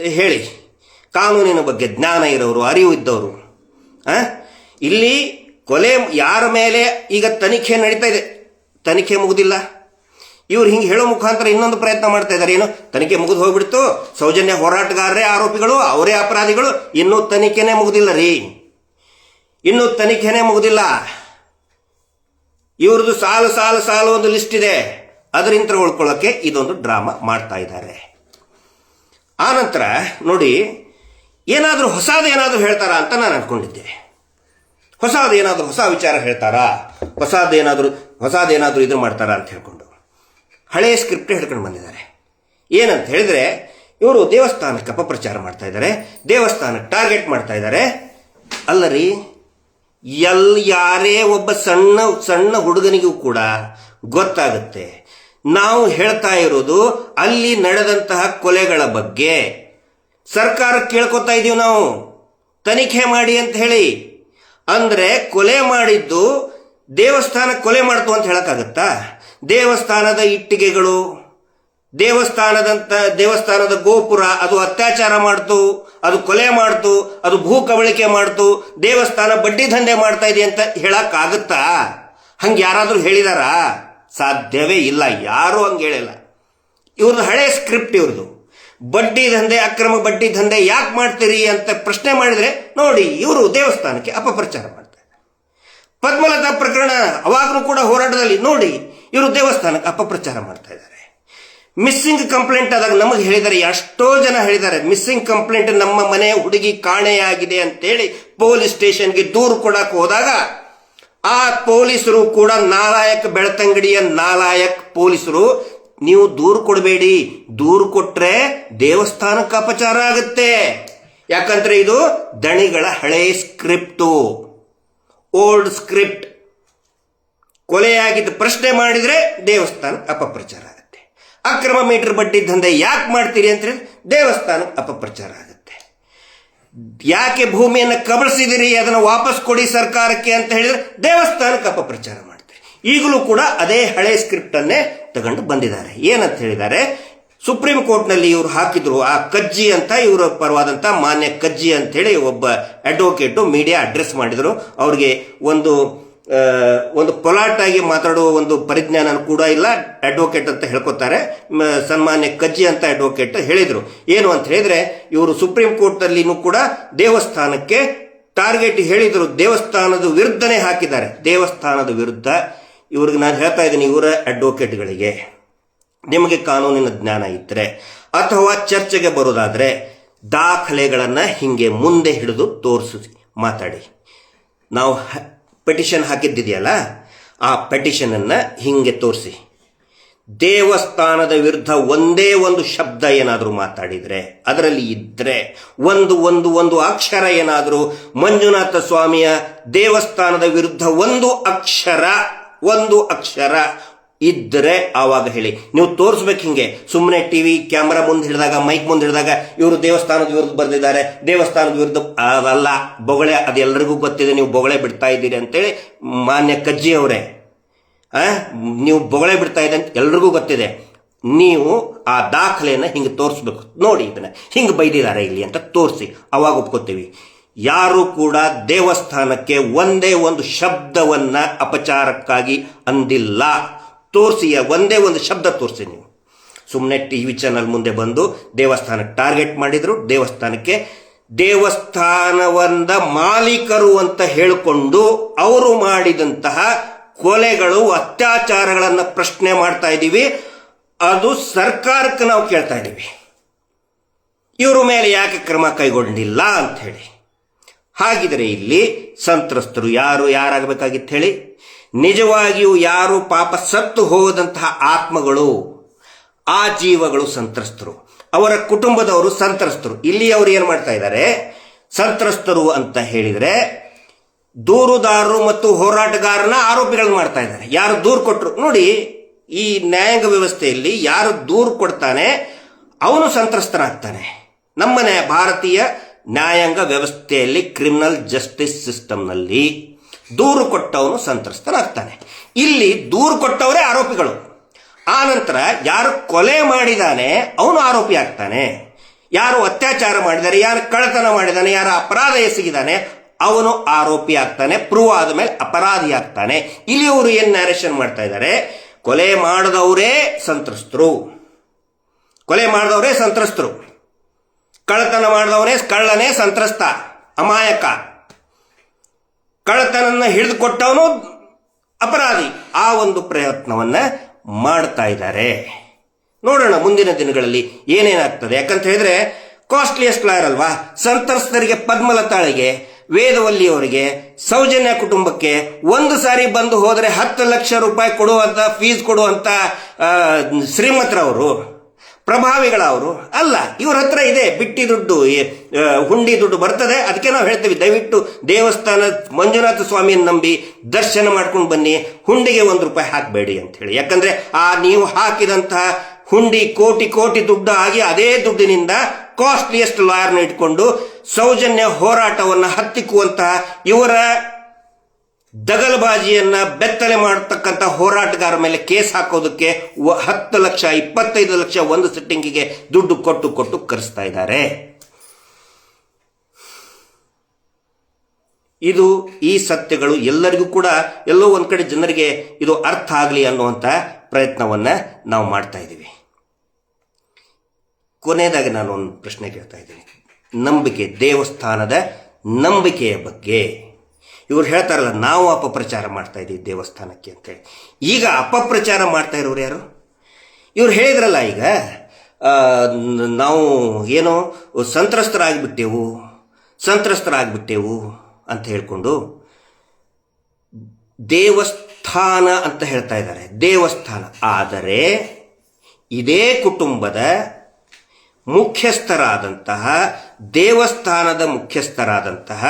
ಹೇಳಿ. ಕಾನೂನಿನ ಬಗ್ಗೆ ಜ್ಞಾನ ಇರೋರು, ಅರಿವು ಇದ್ದವರು? ಇಲ್ಲಿ ಕೊಲೆ ಯಾರ ಮೇಲೆ ಈಗ ತನಿಖೆ ನಡೀತಾ ಇದೆ? ತನಿಖೆ ಮುಗುದಿಲ್ಲ. ಇವ್ರು ಹಿಂಗೆ ಹೇಳೋ ಮುಖಾಂತರ ಇನ್ನೊಂದು ಪ್ರಯತ್ನ ಮಾಡ್ತಾ ಇದ್ದಾರೆ. ಏನು? ತನಿಖೆ ಮುಗಿದು ಹೋಗ್ಬಿಡ್ತು. ಸೌಜನ್ಯ ಹೋರಾಟಗಾರರೇ, ಆರೋಪಿಗಳು, ಅವರೇ ಅಪರಾಧಿಗಳು. ಇನ್ನೂ ತನಿಖೆನೇ ಮುಗುದಿಲ್ಲ ರೀ. ಇನ್ನೂ ತನಿಖೆನೇ ಮುಗುದಿಲ್ಲ. ಇವ್ರದ್ದು ಸಾಲು ಸಾಲು ಸಾಲು ಒಂದು ಲಿಸ್ಟ್ ಇದೆ. ಅದರಿಂದ ಉಳ್ಕೊಳ್ಳೋಕೆ ಇದೊಂದು ಡ್ರಾಮಾ ಮಾಡ್ತಾ ಇದ್ದಾರೆ. ಆನಂತರ ನೋಡಿ ಏನಾದರೂ ಹೊಸದು ಏನಾದರೂ ಹೇಳ್ತಾರಾ ಅಂತ ನಾನು ಅನ್ಕೊಂಡಿದ್ದೆ. ಹೊಸದು ಏನಾದರೂ ಹೊಸ ವಿಚಾರ ಹೇಳ್ತಾರಾ? ಹೊಸದೇನಾದರೂ ಹೊಸದೇನಾದರೂ ಇದು ಮಾಡ್ತಾರಾ ಅಂತ ಹೇಳ್ಕೊಂಡು. ಹಳೆಯ ಸ್ಕ್ರಿಪ್ಟ್ ಹೇಳ್ಕೊಂಡು ಬಂದಿದ್ದಾರೆ. ಏನಂತ ಹೇಳಿದ್ರೆ, ಇವರು ದೇವಸ್ಥಾನಕ್ಕೆ ಅಪಪ್ರಚಾರ ಮಾಡ್ತಾ ಇದ್ದಾರೆ, ದೇವಸ್ಥಾನಕ್ಕೆ ಟಾರ್ಗೆಟ್ ಮಾಡ್ತಾ ಇದ್ದಾರೆ. ಅಲ್ಲರಿ, ಎಲ್ ಯಾರೇ ಒಬ್ಬ ಸಣ್ಣ ಸಣ್ಣ ಹುಡುಗನಿಗೂ ಕೂಡ ಗೊತ್ತಾಗುತ್ತೆ. ನಾವು ಹೇಳ್ತಾ ಇರೋದು ಅಲ್ಲಿ ನಡೆದಂತಹ ಕೊಲೆಗಳ ಬಗ್ಗೆ. ಸರ್ಕಾರ ಕೇಳ್ಕೊತಾ ಇದೀವಿ ನಾವು. ತನಿಖೆ ಮಾಡಿ ಅಂತ ಹೇಳಿ. ಅಂದ್ರೆ ಕೊಲೆ ಮಾಡಿದ್ದು ದೇವಸ್ಥಾನ ಕೊಲೆ ಮಾಡ್ತು ಅಂತ ಹೇಳಕ್ಕಾಗತ್ತಾ? ದೇವಸ್ಥಾನದ ಇಟ್ಟಿಗೆಗಳು, ದೇವಸ್ಥಾನದಂತ, ದೇವಸ್ಥಾನದ ಗೋಪುರ, ಅದು ಅತ್ಯಾಚಾರ ಮಾಡ್ತು, ಅದು ಕೊಲೆ ಮಾಡ್ತು, ಅದು ಭೂ ಕಬಳಿಕೆ ಮಾಡ್ತು, ದೇವಸ್ಥಾನ ಬಡ್ಡಿ ದಂಧೆ ಮಾಡ್ತಾ ಇದೆ ಅಂತ ಹೇಳಕ್ಕಾಗತ್ತಾ? ಹಂಗೆ ಯಾರಾದರೂ ಹೇಳಿದಾರಾ? ಸಾಧ್ಯವೇ ಇಲ್ಲ, ಯಾರೂ ಹಂಗೆ ಹೇಳಿಲ್ಲ. ಇವ್ರದ್ದು ಹಳೆ ಸ್ಕ್ರಿಪ್ಟ್ ಇವ್ರದ್ದು ಬಡ್ಡಿ ದಂಧೆ, ಅಕ್ರಮ ಬಡ್ಡಿ ದಂಧೆ ಯಾಕೆ ಮಾಡ್ತೀರಿ ಅಂತ ಪ್ರಶ್ನೆ ಮಾಡಿದ್ರೆ ನೋಡಿ, ಇವರು ದೇವಸ್ಥಾನಕ್ಕೆ ಅಪಪ್ರಚಾರ ಮಾಡ್ತಾರೆ. ಪದ್ಮಲತಾ ಪ್ರಕರಣ ಅವಾಗಲೂ ಕೂಡ ಹೋರಾಟದಲ್ಲಿ ನೋಡಿ, ಇವರು ದೇವಸ್ಥಾನಕ್ಕೆ ಅಪಪ್ರಚಾರ ಮಾಡ್ತಾ ಇದ್ದಾರೆ. ಮಿಸ್ಸಿಂಗ್ ಕಂಪ್ಲೇಂಟ್ ಆದಾಗ ನಮಗೆ ಹೇಳಿದ್ದಾರೆ, ಎಷ್ಟೋ ಜನ ಹೇಳಿದ್ದಾರೆ, ಮಿಸ್ಸಿಂಗ್ ಕಂಪ್ಲೇಂಟ್ ನಮ್ಮ ಮನೆ ಹುಡುಗಿ ಕಾಣೆಯಾಗಿದೆ ಅಂತೇಳಿ ಪೊಲೀಸ್ ಸ್ಟೇಷನ್ಗೆ ದೂರು ಕೊಡಕ್ಕೆ ಹೋದಾಗ, ಆ ಪೊಲೀಸರು ಕೂಡ ನಾಲಾಯಕ್ ಬೆಳತಂಗಡಿಯ ನಾಲಾಯಕ್ ಪೊಲೀಸರು ನೀವು ದೂರು ಕೊಡಬೇಡಿ. ದೂರು ಕೊಟ್ರೆ ದೇವಸ್ಥಾನಕ್ಕೆ ಅಪಚಾರ ಆಗುತ್ತೆ. ಯಾಕಂದ್ರೆ ಇದು ದಣಿಗಳ ಹಳೆ ಸ್ಕ್ರಿಪ್ಟು. Old script. ಕೊಲೆಯಾಗಿದ್ದ ಪ್ರಶ್ನೆ ಮಾಡಿದ್ರೆ ದೇವಸ್ಥಾನ ಅಪಪ್ರಚಾರ ಆಗುತ್ತೆ. ಅಕ್ರಮ ಮೀಟರ್ ಬಡ್ಡಿ ದಂಧೆ ಯಾಕೆ ಮಾಡ್ತೀರಿ ಅಂತ ದೇವಸ್ಥಾನ ಅಪಪ್ರಚಾರ ಆಗುತ್ತೆ. ಯಾಕೆ ಭೂಮಿಯನ್ನು ಕಬಳಿಸಿದಿರಿ, ಅದನ್ನು ವಾಪಸ್ ಕೊಡಿ ಸರ್ಕಾರಕ್ಕೆ ಅಂತ ಹೇಳಿದ್ರೆ ದೇವಸ್ಥಾನಕ್ಕೆ ಅಪಪ್ರಚಾರ ಮಾಡ್ತೀರಿ. ಈಗಲೂ ಕೂಡ ಅದೇ ಹಳೆ ಸ್ಕ್ರಿಪ್ಟ್ ಅನ್ನೇ ತಗೊಂಡು ಬಂದಿದ್ದಾರೆ. ಏನಂತ ಹೇಳಿದ್ದಾರೆ ಸುಪ್ರೀಂ ಕೋರ್ಟ್ನಲ್ಲಿ ಇವರು ಹಾಕಿದ್ರು, ಆ ಕಜ್ಜಿ ಅಂತ ಇವರ ಪರವಾದಂಥ ಮಾನ್ಯ ಕಜ್ಜಿ ಅಂತ ಹೇಳಿ ಒಬ್ಬ ಅಡ್ವೊಕೇಟು ಮೀಡಿಯಾ ಅಡ್ರೆಸ್ ಮಾಡಿದ್ರು. ಅವ್ರಿಗೆ ಒಂದು ಒಂದು ಪೊಲಾಟಾಗಿ ಮಾತಾಡುವ ಒಂದು ಪರಿಜ್ಞಾನ ಕೂಡ ಇಲ್ಲ. ಅಡ್ವೊಕೇಟ್ ಅಂತ ಹೇಳ್ಕೊತಾರೆ. ಸನ್ಮಾನ್ಯ ಕಜ್ಜಿ ಅಂತ ಅಡ್ವೊಕೇಟ್ ಹೇಳಿದ್ರು. ಏನು ಅಂತ ಹೇಳಿದ್ರೆ, ಇವರು ಸುಪ್ರೀಂ ಕೋರ್ಟ್ನಲ್ಲಿನೂ ಕೂಡ ದೇವಸ್ಥಾನಕ್ಕೆ ಟಾರ್ಗೆಟ್ ಹೇಳಿದರು. ದೇವಸ್ಥಾನದ ವಿರುದ್ಧನೇ ಹಾಕಿದ್ದಾರೆ. ದೇವಸ್ಥಾನದ ವಿರುದ್ಧ ಇವ್ರಿಗೆ ನಾನು ಹೇಳ್ತಾ ಇದ್ದೀನಿ ಇವರ ಅಡ್ವೊಕೇಟ್ಗಳಿಗೆ ನಿಮಗೆ ಕಾನೂನಿನ ಜ್ಞಾನ ಇದ್ದರೆ ಅಥವಾ ಚರ್ಚೆಗೆ ಬರೋದಾದರೆ ದಾಖಲೆಗಳನ್ನು ಹಿಂಗೆ ಮುಂದೆ ಹಿಡಿದು ತೋರಿಸಿ, ಮಾತಾಡಿ. ನಾವು ಪೆಟಿಷನ್ ಹಾಕಿದ್ದಿದೆಯಲ್ಲ, ಆ ಪೆಟಿಷನನ್ನು ಹಿಂಗೆ ತೋರಿಸಿ. ದೇವಸ್ಥಾನದ ವಿರುದ್ಧ ಒಂದೇ ಒಂದು ಶಬ್ದ ಏನಾದರೂ ಮಾತಾಡಿದರೆ, ಅದರಲ್ಲಿ ಇದ್ದರೆ ಒಂದು ಒಂದು ಒಂದು ಅಕ್ಷರ ಏನಾದರೂ ಮಂಜುನಾಥ ಸ್ವಾಮಿಯ ದೇವಸ್ಥಾನದ ವಿರುದ್ಧ ಒಂದು ಅಕ್ಷರ ಒಂದು ಅಕ್ಷರ ಇದ್ದರೆ ಆವಾಗ ಹೇಳಿ. ನೀವು ತೋರಿಸ್ಬೇಕು ಹಿಂಗೆ. ಸುಮ್ಮನೆ ಟಿವಿ, ಕ್ಯಾಮ್ರಾ ಮುಂದೆ ಹಿಡಿದಾಗ, ಮೈಕ್ ಮುಂದೆ ಹಿಡಿದಾಗ ಇವರು ದೇವಸ್ಥಾನದ ವಿರುದ್ಧ ಬರೆದಿದ್ದಾರೆ. ದೇವಸ್ಥಾನದ ವಿರುದ್ಧ ಅದಲ್ಲ, ಬೊಗಳೆ ಅದೆಲ್ಲರಿಗೂ ಗೊತ್ತಿದೆ, ನೀವು ಬೊಗಳೆ ಬಿಡ್ತಾ ಇದ್ದೀರಿ ಅಂತೇಳಿ ಮಾನ್ಯ ಕಜ್ಜಿ ಆ? ನೀವು ಬೊಗಳೆ ಬಿಡ್ತಾ ಇದೆ ಅಂತ ಎಲ್ರಿಗೂ ಗೊತ್ತಿದೆ. ನೀವು ಆ ದಾಖಲೆಯನ್ನು ಹಿಂಗೆ ತೋರಿಸ್ಬೇಕು. ನೋಡಿ ಇದನ್ನ. ಹಿಂಗೆ ಬೈದಿದ್ದಾರೆ ಇಲ್ಲಿ ಅಂತ ತೋರಿಸಿ. ಅವಾಗ ಒಪ್ಕೋತೀವಿ. ಯಾರು ಕೂಡ ದೇವಸ್ಥಾನಕ್ಕೆ ಒಂದೇ ಒಂದು ಶಬ್ದವನ್ನ ಅಪಚಾರಕ್ಕಾಗಿ ಅಂದಿಲ್ಲ. ತೋರಿಸಿ, ಒಂದೇ ಒಂದು ಶಬ್ದ ತೋರಿಸಿ ನೀವು. ಸುಮ್ಮನೆ ಟಿ ವಿ ಚಾನಲ್ ಮುಂದೆ ಬಂದು ದೇವಸ್ಥಾನಕ್ಕೆ ಟಾರ್ಗೆಟ್ ಮಾಡಿದ್ರು, ದೇವಸ್ಥಾನಕ್ಕೆ ದೇವಸ್ಥಾನವಂದ ಮಾಲೀಕರು ಅಂತ ಹೇಳಿಕೊಂಡು ಅವರು ಮಾಡಿದಂತಹ ಕೊಲೆಗಳು, ಅತ್ಯಾಚಾರಗಳನ್ನು ಪ್ರಶ್ನೆ ಮಾಡ್ತಾ ಇದ್ದೀವಿ. ಅದು ಸರ್ಕಾರಕ್ಕೆ ನಾವು ಕೇಳ್ತಾ ಇದ್ದೀವಿ. ಇವ್ರ ಮೇಲೆ ಯಾಕೆ ಕ್ರಮ ಕೈಗೊಂಡಿಲ್ಲ ಅಂತ ಹೇಳಿ. ಹಾಗಿದ್ರೆ ಇಲ್ಲಿ ಸಂತ್ರಸ್ತರು ಯಾರು ಯಾರಾಗಬೇಕಾಗಿತ್ತು ಹೇಳಿ? ನಿಜವಾಗಿಯೂ ಯಾರು ಪಾಪ ಸತ್ತು ಹೋದಂತಹ ಆತ್ಮಗಳು, ಆ ಜೀವಗಳು ಸಂತ್ರಸ್ತರು. ಅವರ ಕುಟುಂಬದವರು ಸಂತ್ರಸ್ತರು. ಇಲ್ಲಿ ಅವರು ಏನು ಮಾಡ್ತಾ ಇದ್ದಾರೆ? ಸಂತ್ರಸ್ತರು ಅಂತ ಹೇಳಿದ್ರೆ ದೂರುದಾರರು ಮತ್ತು ಹೋರಾಟಗಾರನ ಆರೋಪಿಗಳನ್ನು ಮಾಡ್ತಾ ಇದ್ದಾರೆ. ಯಾರು ದೂರು ಕೊಟ್ಟರು ನೋಡಿ, ಈ ನ್ಯಾಯಾಂಗ ವ್ಯವಸ್ಥೆಯಲ್ಲಿ ಯಾರು ದೂರು ಕೊಡ್ತಾನೆ, ಅವನು ಸಂತ್ರಸ್ತನಾಗ್ತಾನೆ. ನಮ್ಮನೆ ಭಾರತೀಯ ನ್ಯಾಯಾಂಗ ವ್ಯವಸ್ಥೆಯಲ್ಲಿ ಕ್ರಿಮಿನಲ್ ಜಸ್ಟಿಸ್ ಸಿಸ್ಟಮ್ನಲ್ಲಿ ದೂರು ಕೊಟ್ಟವನು ಸಂತ್ರಸ್ತನಾಗ್ತಾನೆ. ಇಲ್ಲಿ ದೂರು ಕೊಟ್ಟವರೇ ಆರೋಪಿಗಳು. ಆ ನಂತರ ಯಾರು ಕೊಲೆ ಮಾಡಿದಾನೆ ಅವನು ಆರೋಪಿ ಆಗ್ತಾನೆ. ಯಾರು ಅತ್ಯಾಚಾರ ಮಾಡಿದಾನೆ, ಯಾರು ಕಳ್ಳತನ ಮಾಡಿದಾನೆ, ಯಾರು ಅಪರಾಧ ಎಸಗಿದಾನೆ ಅವನು ಆರೋಪಿ ಆಗ್ತಾನೆ, ಪ್ರೂವ್ ಆದಮೇಲೆ ಅಪರಾಧಿ ಆಗ್ತಾನೆ. ಇಲ್ಲಿ ಅವರು ಏನು ನ್ಯಾರೇಷನ್ ಮಾಡ್ತಾ ಇದ್ದಾರೆ ಕೊಲೆ ಮಾಡಿದವರೇ ಸಂತ್ರಸ್ತರು. ಕೊಲೆ ಮಾಡಿದವರೇ ಸಂತ್ರಸ್ತರು. ಕಳ್ಳತನ ಮಾಡಿದವನೇ ಕಳ್ಳನೇ ಸಂತ್ರಸ್ತ ಅಮಾಯಕ. ಕಳ್ಳತನನ್ನ ಹಿಡಿದು ಕೊಟ್ಟವನು ಅಪರಾಧಿ. ಆ ಒಂದು ಪ್ರಯತ್ನವನ್ನ ಮಾಡ್ತಾ ಇದ್ದಾರೆ. ನೋಡೋಣ ಮುಂದಿನ ದಿನಗಳಲ್ಲಿ ಏನೇನಾಗ್ತದೆ. ಯಾಕಂತ ಹೇಳಿದ್ರೆ ಕಾಸ್ಟ್ಲಿಯಸ್ಟ್ ಲಾಯರ್ ಅಲ್ವಾ? ಸಂತ್ರಸ್ತರಿಗೆ ಪದ್ಮಲತಾಳಿಗೆ ವೇದವಲ್ಲಿ ಅವರಿಗೆ ಸೌಜನ್ಯ ಕುಟುಂಬಕ್ಕೆ ಒಂದು ಸಾರಿ ಬಂದು ಹೋದರೆ ಹತ್ತು ಲಕ್ಷ ರೂಪಾಯಿ ಕೊಡುವಂತ ಫೀಸ್ ಕೊಡುವಂತ ಆ, ಶ್ರೀಮಂತರವರು ಪ್ರಭಾವಿಗಳವರು ಅಲ್ಲ, ಇವ್ರ ಹತ್ರ ಇದೆ, ಬಿಟ್ಟಿ ದುಡ್ಡು ಹುಂಡಿ ದುಡ್ಡು ಬರ್ತದೆ, ಅದಕ್ಕೆ ನಾವು ಹೇಳ್ತೀವಿ, ದಯವಿಟ್ಟು ದೇವಸ್ಥಾನ ಮಂಜುನಾಥ ಸ್ವಾಮಿಯನ್ನು ನಂಬಿ ದರ್ಶನ ಮಾಡ್ಕೊಂಡು ಬನ್ನಿ, ಹುಂಡಿಗೆ ಒಂದು ರೂಪಾಯಿ ಹಾಕಬೇಡಿ ಅಂತ ಹೇಳಿ ಯಾಕಂದ್ರೆ ಆ ನೀವು ಹಾಕಿದಂತಹ ಹುಂಡಿ ಕೋಟಿ ಕೋಟಿ ದುಡ್ಡು ಆಗಿ ಅದೇ ದುಡ್ಡಿನಿಂದ ಕಾಸ್ಟ್ಲಿಯಸ್ಟ್ ಲಾಯರ್ನ ಇಟ್ಕೊಂಡು ಸೌಜನ್ಯ ಹೋರಾಟವನ್ನು ಹತ್ತಿಕ್ಕುವಂತಹ ಇವರ ದಗಲ್ಬಾಜಿಯನ್ನ ಬೆತ್ತಲೆ ಮಾಡತಕ್ಕಂಥ ಹೋರಾಟಗಾರ ಮೇಲೆ ಕೇಸ್ ಹಾಕೋದಕ್ಕೆ ಹತ್ತು ಲಕ್ಷ, ಇಪ್ಪತ್ತೈದು ಲಕ್ಷ ಒಂದು ಸಿಟ್ಟಿಂಗಿಗೆ ದುಡ್ಡು ಕೊಟ್ಟು ಕೊಟ್ಟು ಕರೆಸ್ತಾ ಇದ್ದಾರೆ. ಇದು ಈ ಸತ್ಯಗಳು ಎಲ್ಲರಿಗೂ ಕೂಡ ಎಲ್ಲೋ ಒಂದು ಕಡೆ ಜನರಿಗೆ ಇದು ಅರ್ಥ ಆಗಲಿ ಅನ್ನುವಂಥ ಪ್ರಯತ್ನವನ್ನ ನಾವು ಮಾಡ್ತಾ ಇದ್ದೀವಿ. ಕೊನೆಯದಾಗಿ ನಾನು ಒಂದು ಪ್ರಶ್ನೆ ಕೇಳ್ತಾ ಇದ್ದೀನಿ. ನಂಬಿಕೆ ದೇವಸ್ಥಾನದ ನಂಬಿಕೆಯ ಬಗ್ಗೆ. ಇವ್ರು ಹೇಳ್ತಾರಲ್ಲ, ನಾವು ಅಪಪ್ರಚಾರ ಮಾಡ್ತಾ ಇದ್ದೀವಿ ದೇವಸ್ಥಾನಕ್ಕೆ ಅಂತೇಳಿ ಈಗ ಅಪಪ್ರಚಾರ ಮಾಡ್ತಾ ಇರೋರು ಯಾರು? ಇವ್ರು ಹೇಳಿದ್ರಲ್ಲ ಈಗ ನಾವು ಏನೋ ಸಂತ್ರಸ್ತರಾಗ್ಬಿಟ್ಟೆವು ಸಂತ್ರಸ್ತರಾಗ್ಬಿಟ್ಟೆವು ಅಂತ ಹೇಳಿಕೊಂಡು ದೇವಸ್ಥಾನ ಅಂತ ಹೇಳ್ತಾ ಇದ್ದಾರೆ, ದೇವಸ್ಥಾನ. ಆದರೆ ಇದೇ ಕುಟುಂಬದ ಮುಖ್ಯಸ್ಥರಾದಂತಹ, ದೇವಸ್ಥಾನದ ಮುಖ್ಯಸ್ಥರಾದಂತಹ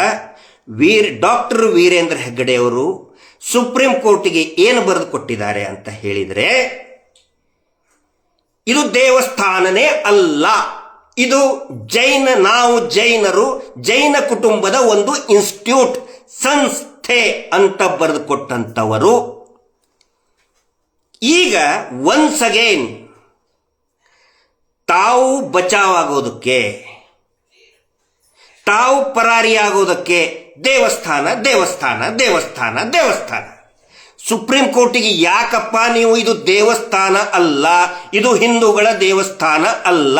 ವೀರ್, ಡಾಕ್ಟರ್ ವೀರೇಂದ್ರ ಹೆಗ್ಗಡೆ ಅವರು ಸುಪ್ರೀಂ ಕೋರ್ಟಿಗೆ ಏನು ಬರೆದು ಕೊಟ್ಟಿದ್ದಾರೆ ಅಂತ ಹೇಳಿದರೆ, ಇದು ದೇವಸ್ಥಾನನೇ ಅಲ್ಲ, ಇದು ಜೈನ, ನಾವು ಜೈನರು, ಜೈನ ಕುಟುಂಬದ ಒಂದು ಇನ್ಸ್ಟಿಟ್ಯೂಟ್, ಸಂಸ್ಥೆ ಅಂತ ಬರೆದು ಕೊಟ್ಟಂತವರು ಈಗ ಒನ್ಸ್ ಅಗೇನ್ ತಾವು ಬಚಾವಾಗೋದಕ್ಕೆ ತಾವು ಪರಾರಿಯಾಗೋದಕ್ಕೆ ದೇವಸ್ಥಾನ ದೇವಸ್ಥಾನ ದೇವಸ್ಥಾನ ದೇವಸ್ಥಾನ. ಸುಪ್ರೀಂ ಕೋರ್ಟಿಗೆ ಯಾಕಪ್ಪ ನೀವು ಇದು ದೇವಸ್ಥಾನ ಅಲ್ಲ? ಇದು ಹಿಂದೂಗಳ ದೇವಸ್ಥಾನ ಅಲ್ಲ.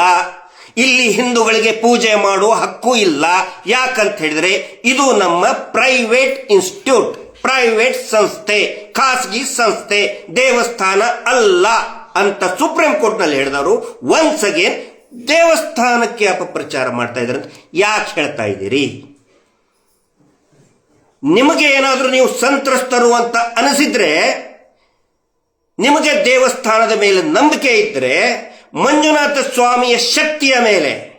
ಇಲ್ಲಿ ಹಿಂದೂಗಳಿಗೆ ಪೂಜೆ ಮಾಡುವ ಹಕ್ಕು ಇಲ್ಲ. ಯಾಕಂತ ಹೇಳಿದ್ರೆ ಇದು ನಮ್ಮ ಪ್ರೈವೇಟ್ ಇನ್ಸ್ಟಿಟ್ಯೂಟ್, ಪ್ರೈವೇಟ್ ಸಂಸ್ಥೆ, ಖಾಸಗಿ ಸಂಸ್ಥೆ, ದೇವಸ್ಥಾನ ಅಲ್ಲ ಅಂತ ಸುಪ್ರೀಂ ಕೋರ್ಟ್ನಲ್ಲಿ ಹೇಳಿದವರು ಒನ್ಸ್ ಅಗೇನ್ ದೇವಸ್ಥಾನಕ್ಕೆ ಅಪಪ್ರಚಾರ ಮಾಡ್ತಾ ಇದ್ದಾರೆ ಅಂತ ಯಾಕೆ ಹೇಳ್ತಾ ಇದ್ದೀರಿ? ನಿಮಗೆ ಏನಾದರೂ ನೀವು ಸಂತ್ರಸ್ತರು ಅಂತ ಅನಿಸಿದ್ರೆ, ನಿಮಗೆ ದೇವಸ್ಥಾನದ ಮೇಲೆ ನಂಬಿಕೆ ಇದ್ದರೆ ಮಂಜುನಾಥ ಸ್ವಾಮಿಯ ಶಕ್ತಿಯ ಮೇಲೆ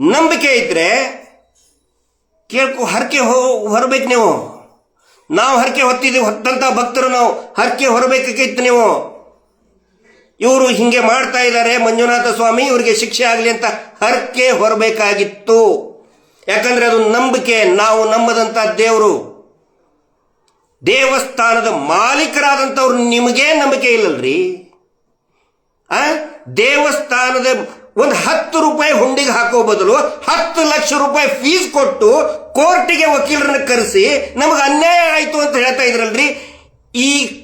ನಂಬಿಕೆ ಇದ್ರೆ, ಕೇಳ್ಕೊ, ಹರಕೆ ಹೋ, ಹೊರಬೇಕು ನೀವು. ನಾವು ಹರಕೆ ಹೊತ್ತಿದ್ದೀವಿ, ಹೊತ್ತಂತ ಭಕ್ತರು ನಾವು ಹರಕೆ ಹೊರಬೇಕಾಗಿತ್ತು ನೀವು. ಇವರು ಹಿಂಗೆ ಮಾಡ್ತಾ ಇದ್ದಾರೆ, ಮಂಜುನಾಥ ಸ್ವಾಮಿ, ಇವರಿಗೆ ಶಿಕ್ಷೆ ಆಗಲಿ ಅಂತ ಹರಕೆ ಹೊರಬೇಕಾಗಿತ್ತು. ಯಾಕಂದ್ರೆ ಅದು ನಂಬಿಕೆ, ನಾವು ನಂಬದಂತ ದೇವರು. ದೇವಸ್ಥಾನದ ಮಾಲೀಕರಾದಂಥವ್ರು ನಿಮಗೇ ನಂಬಿಕೆ ಇಲ್ಲಲ್ರಿ? ಆ? ದೇವಸ್ಥಾನದ ಒಂದು ಹತ್ತು ರೂಪಾಯಿ ಹುಂಡಿಗೆ ಹಾಕೋ ಬದಲು ಹತ್ತು ಲಕ್ಷ ರೂಪಾಯಿ ಫೀಸ್ ಕೊಟ್ಟು ಕೋರ್ಟಿಗೆ ವಕೀಲರನ್ನು ಕರೆಸಿ ನಮಗೆ ಅನ್ಯಾಯ ಆಯಿತು ಅಂತ ಹೇಳ್ತಾ ಇದ್ರಲ್ರಿ? ಈ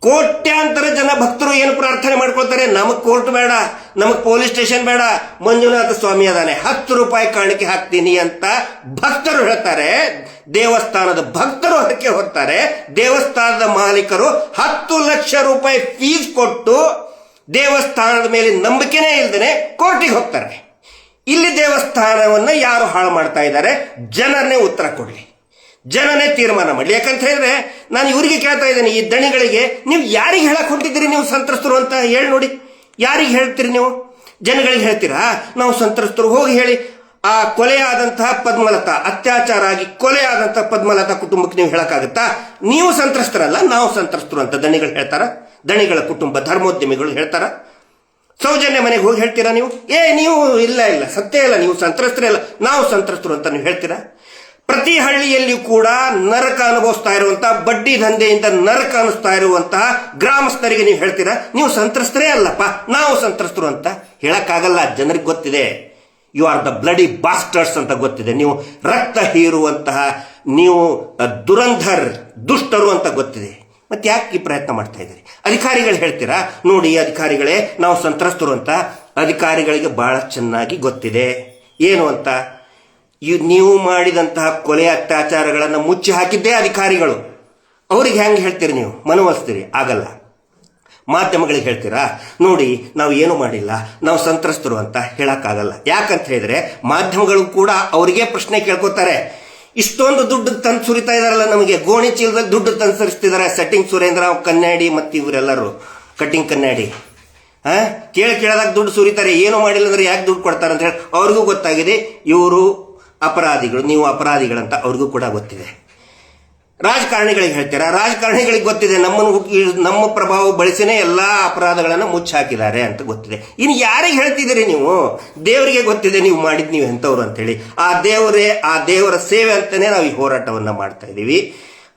ಕೋಟ್ಯಾಂತರ ಜನ ಭಕ್ತರು ಏನು ಪ್ರಾರ್ಥನೆ ಮಾಡ್ಕೊಳ್ತಾರೆ? ನಮಗ್ ಕೋರ್ಟ್ ಬೇಡ, ನಮಗ್ ಪೊಲೀಸ್ ಸ್ಟೇಷನ್ ಬೇಡ. ಮಂಜುನಾಥ ಸ್ವಾಮಿ ಅದಾನೆ. ಹತ್ತು ರೂಪಾಯಿ ಕಾಣಿಕೆ ಹಾಕ್ತೀನಿ ಅಂತ ಭಕ್ತರು ಹೇಳ್ತಾರೆ. ದೇವಸ್ಥಾನದ ಭಕ್ತರು ಹರಕೆ ಹೋಗ್ತಾರೆ. ದೇವಸ್ಥಾನದ ಮಾಲೀಕರು ಹತ್ತು ಲಕ್ಷ ರೂಪಾಯಿ ಫೀಸ್ ಕೊಟ್ಟು ದೇವಸ್ಥಾನದ ಮೇಲೆ ನಂಬಿಕೆನೇ ಇಲ್ದೇನೆ ಕೋರ್ಟಿಗೆ ಹೋಗ್ತಾರೆ. ಇಲ್ಲಿ ದೇವಸ್ಥಾನವನ್ನು ಯಾರು ಹಾಳು ಮಾಡ್ತಾ ಇದ್ದಾರೆ? ಜನರನ್ನೇ ಉತ್ತರ ಕೊಡ್ಲಿ. ಜನನೇ ತೀರ್ಮಾನ ಮಾಡಲಿ. ಯಾಕಂತ ಹೇಳಿದ್ರೆ ನಾನು ಇವರಿಗೆ ಕೇಳ್ತಾ ಇದ್ದೇನೆ, ಈ ದಣಿಗಳಿಗೆ ನೀವು ಯಾರಿಗೆ ಹೇಳಕ್ ಹೊಂಟಿದ್ದೀರಿ ನೀವು ಸಂತ್ರಸ್ತರು ಅಂತ ಹೇಳಿ ನೋಡಿ. ಯಾರಿಗೆ ಹೇಳ್ತೀರಿ ನೀವು? ಜನಗಳಿಗೆ ಹೇಳ್ತೀರಾ? ನಾವು ಸಂತ್ರಸ್ತರು, ಹೋಗಿ ಹೇಳಿ. ಆ ಕೊಲೆಯಾದಂತಹ ಪದ್ಮಲತಾ, ಅತ್ಯಾಚಾರ ಆಗಿ ಕೊಲೆ ಆದಂತಹ ಪದ್ಮಲತಾ ಕುಟುಂಬಕ್ಕೆ ನೀವು ಹೇಳಕ್ಕಾಗತ್ತಾ? ನೀವು ಸಂತ್ರಸ್ತರಲ್ಲ, ನಾವು ಸಂತ್ರಸ್ತರು ಅಂತ ದಣಿಗಳು ಹೇಳ್ತಾರ. ದಣಿಗಳ ಕುಟುಂಬ, ಧರ್ಮೋದ್ಯಮಿಗಳು ಹೇಳ್ತಾರ. ಸೌಜನ್ಯ ಮನೆಗೆ ಹೋಗಿ ಹೇಳ್ತೀರಾ ನೀವು? ಏ, ನೀವು ಇಲ್ಲ ಇಲ್ಲ, ಸತ್ಯ ಇಲ್ಲ, ನೀವು ಸಂತ್ರಸ್ತರೇ ಇಲ್ಲ ನಾವು ಸಂತ್ರಸ್ತರು ಅಂತ ನೀವು ಹೇಳ್ತೀರಾ? ಪ್ರತಿ ಹಳ್ಳಿಯಲ್ಲಿಯೂ ಕೂಡ ನರಕ ಅನುಭವಿಸ್ತಾ ಇರುವಂತಹ ಬಡ್ಡಿ ದಂಧೆಯಿಂದ ನರಕ ಅನಿಸ್ತಾ ಇರುವಂತಹ ಗ್ರಾಮಸ್ಥರಿಗೆ ನೀವು ಹೇಳ್ತೀರಾ? ನೀವು ಸಂತ್ರಸ್ತರೇ ಅಲ್ಲಪ್ಪ, ನಾವು ಸಂತ್ರಸ್ತರು ಅಂತ ಹೇಳಕ್ಕಾಗಲ್ಲ, ಜನರಿಗೆ ಗೊತ್ತಿದೆ. You are the bloody bastards ಅಂತ ಗೊತ್ತಿದೆ. ನೀವು ರಕ್ತ ಹೀರುವಂತಹ, ನೀವು ದುರಂಧರ್, ದುಷ್ಟರು ಅಂತ ಗೊತ್ತಿದೆ. ಮತ್ತೆ ಯಾಕೆ ಈ ಪ್ರಯತ್ನ ಮಾಡ್ತಾ ಇದ್ದೀರಿ? ಅಧಿಕಾರಿಗಳು ಹೇಳ್ತೀರಾ? ನೋಡಿ, ಅಧಿಕಾರಿಗಳೇ, ನಾವು ಸಂತ್ರಸ್ತರು ಅಂತ ಅಧಿಕಾರಿಗಳಿಗೆ ಬಹಳ ಚೆನ್ನಾಗಿ ಗೊತ್ತಿದೆ. ಏನು ಅಂತ? ಇವ್- ನೀವು ಮಾಡಿದಂತಹ ಕೊಲೆ ಅತ್ಯಾಚಾರಗಳನ್ನು ಮುಚ್ಚಿ ಹಾಕಿದ್ದೇ ಅಧಿಕಾರಿಗಳು. ಅವ್ರಿಗೆ ಹೆಂಗೆ ಹೇಳ್ತೀರಿ ನೀವು? ಮನವಸ್ತೀರಿ ಆಗಲ್ಲ. ಮಾಧ್ಯಮಗಳಿಗೆ ಹೇಳ್ತೀರಾ? ನೋಡಿ, ನಾವು ಏನು ಮಾಡಿಲ್ಲ, ನಾವು ಸಂತ್ರಸ್ತರು ಅಂತ ಹೇಳೋಕ್ಕಾಗಲ್ಲ. ಯಾಕಂತ ಹೇಳಿದ್ರೆ, ಮಾಧ್ಯಮಗಳು ಕೂಡ ಅವರಿಗೆ ಪ್ರಶ್ನೆ ಕೇಳ್ಕೊತಾರೆ. ಇಷ್ಟೊಂದು ದುಡ್ಡು ತಂದು ಸುರಿತಾ ಇದಾರಲ್ಲ ನಮಗೆ. ಗೋಣಿ ಚೀಲದಲ್ಲಿ ದುಡ್ಡು ತಂದು ಸರಿಸ್ತಿದ್ದಾರೆ. ಸೆಟ್ಟಿಂಗ್ ಸುರೇಂದ್ರ ಕನ್ನಡಿ ಮತ್ತು ಇವರೆಲ್ಲರೂ. ಕಟ್ಟಿಂಗ್ ಕನ್ನಡಿ ಹಾ ಕೇಳಿ ಕೇಳದಾಗ ದುಡ್ಡು ಸುರಿತಾರೆ. ಏನು ಮಾಡಿಲ್ಲ ಅಂದ್ರೆ ಯಾಕೆ ದುಡ್ಡು ಕೊಡ್ತಾರೆ ಅಂತ ಹೇಳಿ. ಅವ್ರಿಗೂ ಗೊತ್ತಾಗಿದೆ. ಇವರು ಅಪರಾಧಿಗಳು, ನೀವು ಅಪರಾಧಿಗಳಂತ ಅವ್ರಿಗೂ ಕೂಡ ಗೊತ್ತಿದೆ. ರಾಜಕಾರಣಿಗಳಿಗೆ ಹೇಳ್ತೀರಾ? ರಾಜಕಾರಣಿಗಳಿಗೆ ಗೊತ್ತಿದೆ, ನಮ್ಮನ್ನು ನಮ್ಮ ಪ್ರಭಾವ ಬಳಸಿನೇ ಎಲ್ಲ ಅಪರಾಧಗಳನ್ನು ಮುಚ್ಚಾಕಿದ್ದಾರೆ ಅಂತ ಗೊತ್ತಿದೆ. ಇನ್ನು ಯಾರಿಗೆ ಹೇಳ್ತಿದ್ದೀರಿ ನೀವು? ದೇವರಿಗೆ ಗೊತ್ತಿದೆ, ನೀವು ಮಾಡಿದ್ ನೀವು ಎಂಥವ್ರು ಅಂತೇಳಿ. ಆ ದೇವರೇ, ಆ ದೇವರ ಸೇವೆ ಅಂತಲೇ ನಾವು ಈ ಹೋರಾಟವನ್ನು ಮಾಡ್ತಾ ಇದ್ದೀವಿ.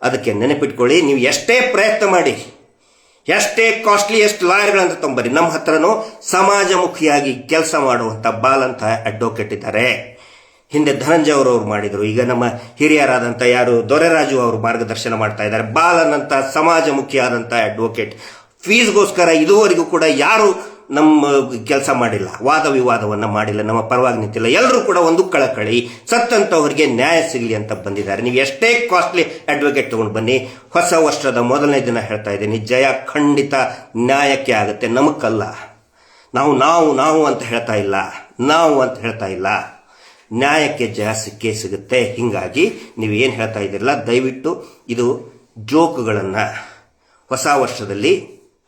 ಅದಕ್ಕೆ ನೆನಪಿಟ್ಕೊಳ್ಳಿ, ನೀವು ಎಷ್ಟೇ ಪ್ರಯತ್ನ ಮಾಡಿ, ಎಷ್ಟೇ ಕಾಸ್ಟ್ಲಿಯೆಸ್ಟ್ ಲಾಯರ್ಗಳಂತ ತೊಂಬರಿ, ನಮ್ಮ ಹತ್ರನೂ ಸಮಾಜಮುಖಿಯಾಗಿ ಕೆಲಸ ಮಾಡುವಂಥ ಬಾಲ್ ಅಂತ ಅಡ್ವೊಕೇಟ್ ಇದ್ದಾರೆ. ಹಿಂದೆ ಧನಂಜಯ ಅವರು ಮಾಡಿದರು. ಈಗ ನಮ್ಮ ಹಿರಿಯರಾದಂಥ ಯಾರು? ದೊರೆರಾಜು ಅವರು ಮಾರ್ಗದರ್ಶನ ಮಾಡ್ತಾ ಇದ್ದಾರೆ. ಬಾಲನಂಥ ಸಮಾಜಮುಖಿಯಾದಂಥ ಅಡ್ವೊಕೇಟ್ ಫೀಸ್ಗೋಸ್ಕರ ಇದುವರೆಗೂ ಕೂಡ ಯಾರು ನಮ್ಮ ಕೆಲಸ ಮಾಡಿಲ್ಲ. ವಾದ ವಿವಾದವನ್ನು ಮಾಡಿಲ್ಲ. ನಮ್ಮ ಪರವಾಗಿ ನಿಂತಿಲ್ಲ. ಎಲ್ಲರೂ ಕೂಡ ಒಂದು ಕಳಕಳಿ. ಸತ್ತಂಥವ್ರಿಗೆ ನ್ಯಾಯ ಸಿಗಲಿ ಅಂತ ಬಂದಿದ್ದಾರೆ. ನೀವು ಎಷ್ಟೇ ಕಾಸ್ಟ್ಲಿ ಅಡ್ವೊಕೇಟ್ ತೊಗೊಂಡು ಬನ್ನಿ. ಹೊಸ ವರ್ಷದ ಮೊದಲನೇ ದಿನ ಹೇಳ್ತಾ ಇದ್ದೀನಿ. ಜಯ ಖಂಡಿತ ನ್ಯಾಯಕ್ಕೆ ಆಗುತ್ತೆ. ನಮಕ್ಕಲ್ಲ. ನಾವು ನಾವು ನಾವು ಅಂತ ಹೇಳ್ತಾ ಇಲ್ಲ. ನಾವು ಅಂತ ಹೇಳ್ತಾ ಇಲ್ಲ. ನ್ಯಾಯಕ್ಕೆ ಜಯ ಸಿಕ್ಕೇ ಸಿಗುತ್ತೆ ಹೀಗಾಗಿ ನೀವು ಏನು ಹೇಳ್ತಾ ಇದ್ದೀರಲ್ಲ ದಯವಿಟ್ಟು ಇದು ಜೋಕುಗಳನ್ನು ಹೊಸ ವರ್ಷದಲ್ಲಿ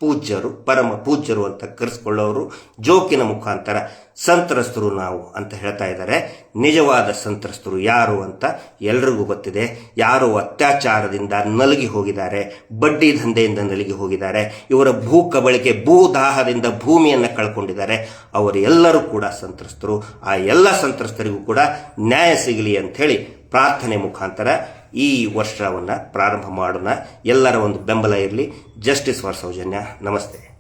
ಪೂಜ್ಯರು, ಪರಮ ಪೂಜ್ಯರು ಅಂತ ಕರೆಸ್ಕೊಳ್ಳೋರು ಜೋಕಿನ ಮುಖಾಂತರ ಸಂತ್ರಸ್ತರು ನಾವು ಅಂತ ಹೇಳ್ತಾ ಇದ್ದಾರೆ. ನಿಜವಾದ ಸಂತ್ರಸ್ತರು ಯಾರು ಅಂತ ಎಲ್ರಿಗೂ ಗೊತ್ತಿದೆ. ಯಾರು ಅತ್ಯಾಚಾರದಿಂದ ನಲಗಿ ಹೋಗಿದ್ದಾರೆ, ಬಡ್ಡಿ ದಂಧೆಯಿಂದ ನಲಗಿ ಹೋಗಿದ್ದಾರೆ, ಇವರ ಭೂ ಕಬಳಿಕೆ, ಭೂ ದಾಹದಿಂದ ಭೂಮಿಯನ್ನು ಕಳ್ಕೊಂಡಿದ್ದಾರೆ. ಅವರೆಲ್ಲರೂ ಕೂಡ ಸಂತ್ರಸ್ತರು. ಆ ಎಲ್ಲ ಸಂತ್ರಸ್ತರಿಗೂ ಕೂಡ ನ್ಯಾಯ ಸಿಗಲಿ ಅಂತ ಹೇಳಿ ಪ್ರಾರ್ಥನೆ ಮುಖಾಂತರ ಈ ವರ್ಷವನ್ನು ಪ್ರಾರಂಭ ಮಾಡೋಣ. ಎಲ್ಲರ ಒಂದು ಬೆಂಬಲ ಇರಲಿ. Justice for Soujanya. ನಮಸ್ತೆ.